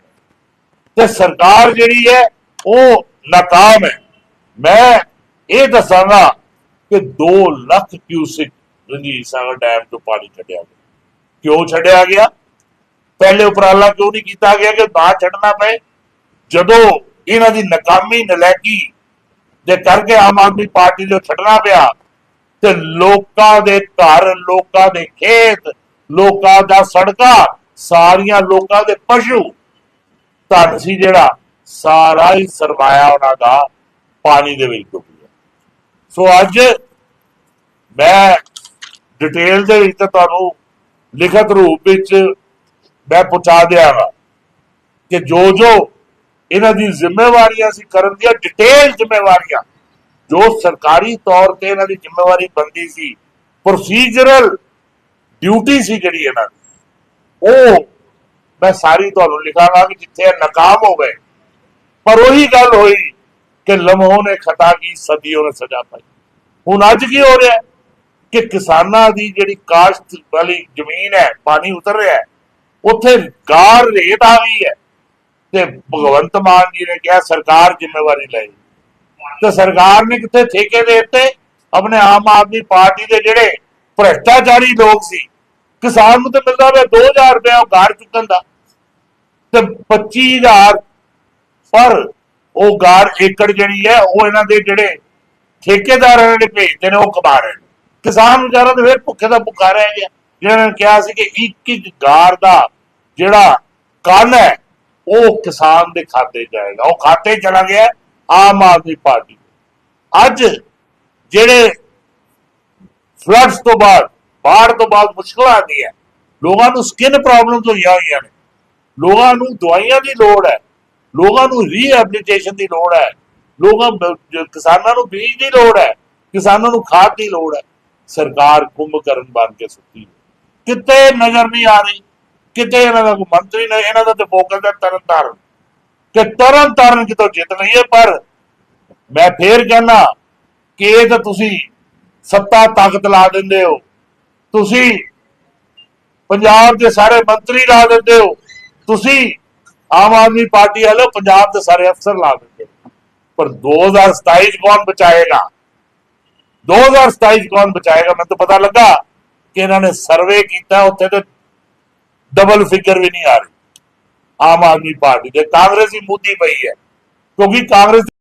ਤੇ ਸਰਕਾਰ ਜਿਹੜੀ ਹੈ, ਉਹ ਨਾਕਾਮ ਹੈ। ਮੈਂ ਇਹ ਦੱਸਾਂਗਾ ਕਿ 2 ਲੱਖ ਕਿਊਸਿਕ ਰਣਜੀਤ ਸਾਗਰ ਡੈਮ ਤੋਂ ਪਾਣੀ ਛੱਡਿਆ ਗਿਆ। ਕਿਉਂ ਛੱਡਿਆ ਗਿਆ? ਪਹਿਲੇ ਉਪਰਾਲਾ ਕਿਉਂ ਨਹੀਂ ਕੀਤਾ ਗਿਆ ਕਿ ਨਾ ਛੱਡਣਾ ਪਏ? ਜਦੋਂ ਇਹਨਾਂ ਦੀ ਨਾਕਾਮੀ, ਨਲੈਕੀ ਦੇ ਕਰਕੇ ਆਮ ਆਦਮੀ ਪਾਰਟੀ ਨੂੰ ਛੱਡਣਾ ਪਿਆ, ਤੇ ਲੋਕਾਂ ਦੇ ਘਰ, ਲੋਕਾਂ ਦੇ ਖੇਤ, ਲੋਕਾਂ ਦਾ ਸੜਕਾਂ, ਸਾਰੀਆਂ ਲੋਕਾਂ ਦੇ ਪਸ਼ੂ, ਧਨ ਸੀ ਜਿਹੜਾ, ਸਾਰਾ ਹੀ ਸਰਮਾਇਆ ਉਹਨਾਂ ਦਾ, ਪਾਣੀ ਦੇ ਵਿੱਚ ਡੁੱਬ ਗਿਆ। ਸੋ ਅੱਜ ਮੈਂ ਡਿਟੇਲ ਦੇ ਵਿੱਚ ਤੁਹਾਨੂੰ ਲਿਖਤ ਰੂਪ ਵਿੱਚ ਮੈਂ ਪਹੁੰਚਾ ਦਿਆਂਗਾ ਕਿ ਜੋ ਜੋ ਇਹਨਾਂ ਦੀ ਜ਼ਿੰਮੇਵਾਰੀਆਂ ਸੀ ਕਰਨ ਦੀਆਂ ਡਿਟੇਲ ਜ਼ਿੰਮੇਵਾਰੀਆਂ। ਜੋ ਸਰਕਾਰੀ ਤੌਰ ਤੇ ਇਹਨਾਂ ਦੀ ਜ਼ਿੰਮੇਵਾਰੀ ਬੰਦੀ ਸੀ ਪ੍ਰੋਸੀਜਰਲ ਡਿਊਟੀ ਸੀ ਜਿਹੜੀ ਇਹਨਾਂ ਦੀ, ਉਹ ਮੈਂ ਸਾਰੀ ਤੁਹਾਨੂੰ ਲਿਖਾਂਗਾ ਕਿ ਜਿੱਥੇ ਇਹ ਹੋ ਗਏ। ਪਰ ਉਹੀ ਗੱਲ ਹੋਈ ਕਿ ਲਮਹੋਂ ਨੇ ਖਤਾ ਕੀ, ਸਦੀਆਂ ਨੇ ਸਜ਼ਾ ਪਾਈ। ਹੁਣ ਅੱਜ ਕੀ ਹੋ ਰਿਹਾ ਕਿ ਕਿਸਾਨਾਂ ਦੀ ਜਿਹੜੀ ਕਾਸ਼ਤ ਵਾਲੀ ਜ਼ਮੀਨ ਹੈ, ਪਾਣੀ ਉਤਰ ਰਿਹਾ ਹੈ, ਉੱਥੇ ਗਾਰ ਰੇਤ ਆ ਗਈ ਹੈ। ਤੇ ਭਗਵੰਤ ਮਾਨ ਜੀ ਨੇ ਕਿਹਾ, ਸਰਕਾਰ ਜ਼ਿੰਮੇਵਾਰੀ ਲੈ ਤੇ ਸਰਕਾਰ ਨੇ ਕਿੱਥੇ ਠੇਕੇ ਦੇ ਦਿੱਤੇ? ਆਪਣੇ ਆਮ ਆਦਮੀ ਪਾਰਟੀ ਦੇ ਜਿਹੜੇ ਭ੍ਰਿਸ਼ਟਾਚਾਰੀ ਲੋਕ ਸੀ। ਕਿਸਾਨ ਨੂੰ ਤੇ ਮਿਲਦਾ ਪਿਆ 2000 ਰੁਪਏ ਉਹ ਗਾਰ ਚੁੱਕਣ ਦਾ। ਤੇ 25000 ਪਰ ਉਹ ਗਾਰ ਏਕੜ ਜਿਹੜੀ ਹੈ, ਉਹ ਇਹਨਾਂ ਦੇ ਜਿਹੜੇ ਠੇਕੇਦਾਰ ਇਹਨਾਂ ਨੇ ਭੇਜਦੇ ਨੇ, ਉਹ ਕਮਾ ਰਹੇ ਨੇ। ਕਿਸਾਨ ਵਿਚਾਰਾ ਤੇ ਫਿਰ ਭੁੱਖੇ ਦਾ ਭੁੱਖਾ ਰਹਿ ਗਿਆ। ਜਿਹਨਾਂ ਨੇ ਕਿਹਾ ਸੀ ਕਿ ਇੱਕ ਇੱਕ ਗਾਰ ਦਾ ਜਿਹੜਾ ਕੰਨ ਹੈ ਉਹ ਕਿਸਾਨ ਦੇ ਖਾਤੇ 'ਚ ਜਾਏਗਾ ਉਹ ਖਾਤੇ ਚਲਾ ਗਿਆ, ਆਮ ਆਦਮੀ ਪਾਰਟੀ ਅੱਜ ਜਿਹੜੇ ਫਲੱਡਸ ਤੋਂ ਬਾਅਦ, ਬਾੜ ਤੋਂ ਬਾਅਦ ਮੁਸ਼ਕਲਾਂ ਆਉਂਦੀਆਂ ਲੋਕਾਂ ਨੂੰ ਸਕਿਨ ਪ੍ਰੋਬਲਮਸ ਹੋਈਆਂ ਹੋਈਆਂ ਨੇ। ਲੋਕਾਂ ਨੂੰ ਦਵਾਈਆਂ ਦੀ ਲੋੜ ਹੈ, ਲੋਕਾਂ ਨੂੰ ਰੀਹੈਬਿਲਿਟੇਸ਼ਨ ਦੀ ਲੋੜ ਹੈ, ਲੋਕਾਂ ਕਿਸਾਨਾਂ ਨੂੰ ਬੀਜ ਦੀ ਲੋੜ ਹੈ, ਕਿਸਾਨਾਂ ਨੂੰ ਖਾਦ ਦੀ ਲੋੜ ਹੈ। ਸਰਕਾਰ ਕੁੰਭਕਰਨ ਬਣ ਕੇ ਸੁੱਤੀ ਕਿਤੇ ਨਜ਼ਰ ਨਹੀਂ ਆ ਰਹੀ। ਕਿਤੇ ਇਹਨਾਂ ਦਾ ਕੋਈ ਮੰਤਰੀ ਨਹੀਂ, ਇਹਨਾਂ ਦਾ ਤੇ ਫੋਕਸ ਹੈ ਤਰਨ ਤਾਰਨ। ਕਿ ਤਰਨ ਤਾਰਨ ਕਿਤੋਂ ਜਿੱਤ ਨਹੀਂ ਹੈ, ਪਰ ਮੈਂ ਫੇਰ ਕਹਿੰਦਾ ਕਿ ਇਹ ਤਾਂ ਤੁਸੀਂ ਸੱਤਾ ਤਾਕਤ ਲਾ ਦਿੰਦੇ ਹੋ। ਤੁਸੀਂ ਪੰਜਾਬ ਦੇ ਸਾਰੇ ਮੰਤਰੀ ਲਾ ਦਿੰਦੇ ਹੋ। ਤੁਸੀਂ ਆਮ ਆਦਮੀ ਪਾਰਟੀ ਵਾਲੇ ਪੰਜਾਬ ਦੇ ਸਾਰੇ ਅਫਸਰ ਲਾ ਦਿੰਦੇ ਹੋ। ਪਰ 2027 ਚ ਕੌਣ ਬਚਾਏਗਾ? 2027 ਚ ਕੌਣ ਬਚਾਏਗਾ? ਮੈਨੂੰ ਤਾਂ ਪਤਾ ਲੱਗਾ ਕਿ ਇਹਨਾਂ ਨੇ ਸਰਵੇ ਕੀਤਾ, ਉੱਥੇ ਤੇ ਡਬਲ ਫਿਗਰ ਵੀ ਨਹੀਂ ਆ ਰਹੀ। ਆਮ ਆਦਮੀ ਪਾਰਟੀ ਦੇ, ਕਾਂਗਰਸ ਹੀ ਮੁੱਦੀ ਪਈ ਹੈ, ਕਿਉਂਕਿ ਕਾਂਗਰਸ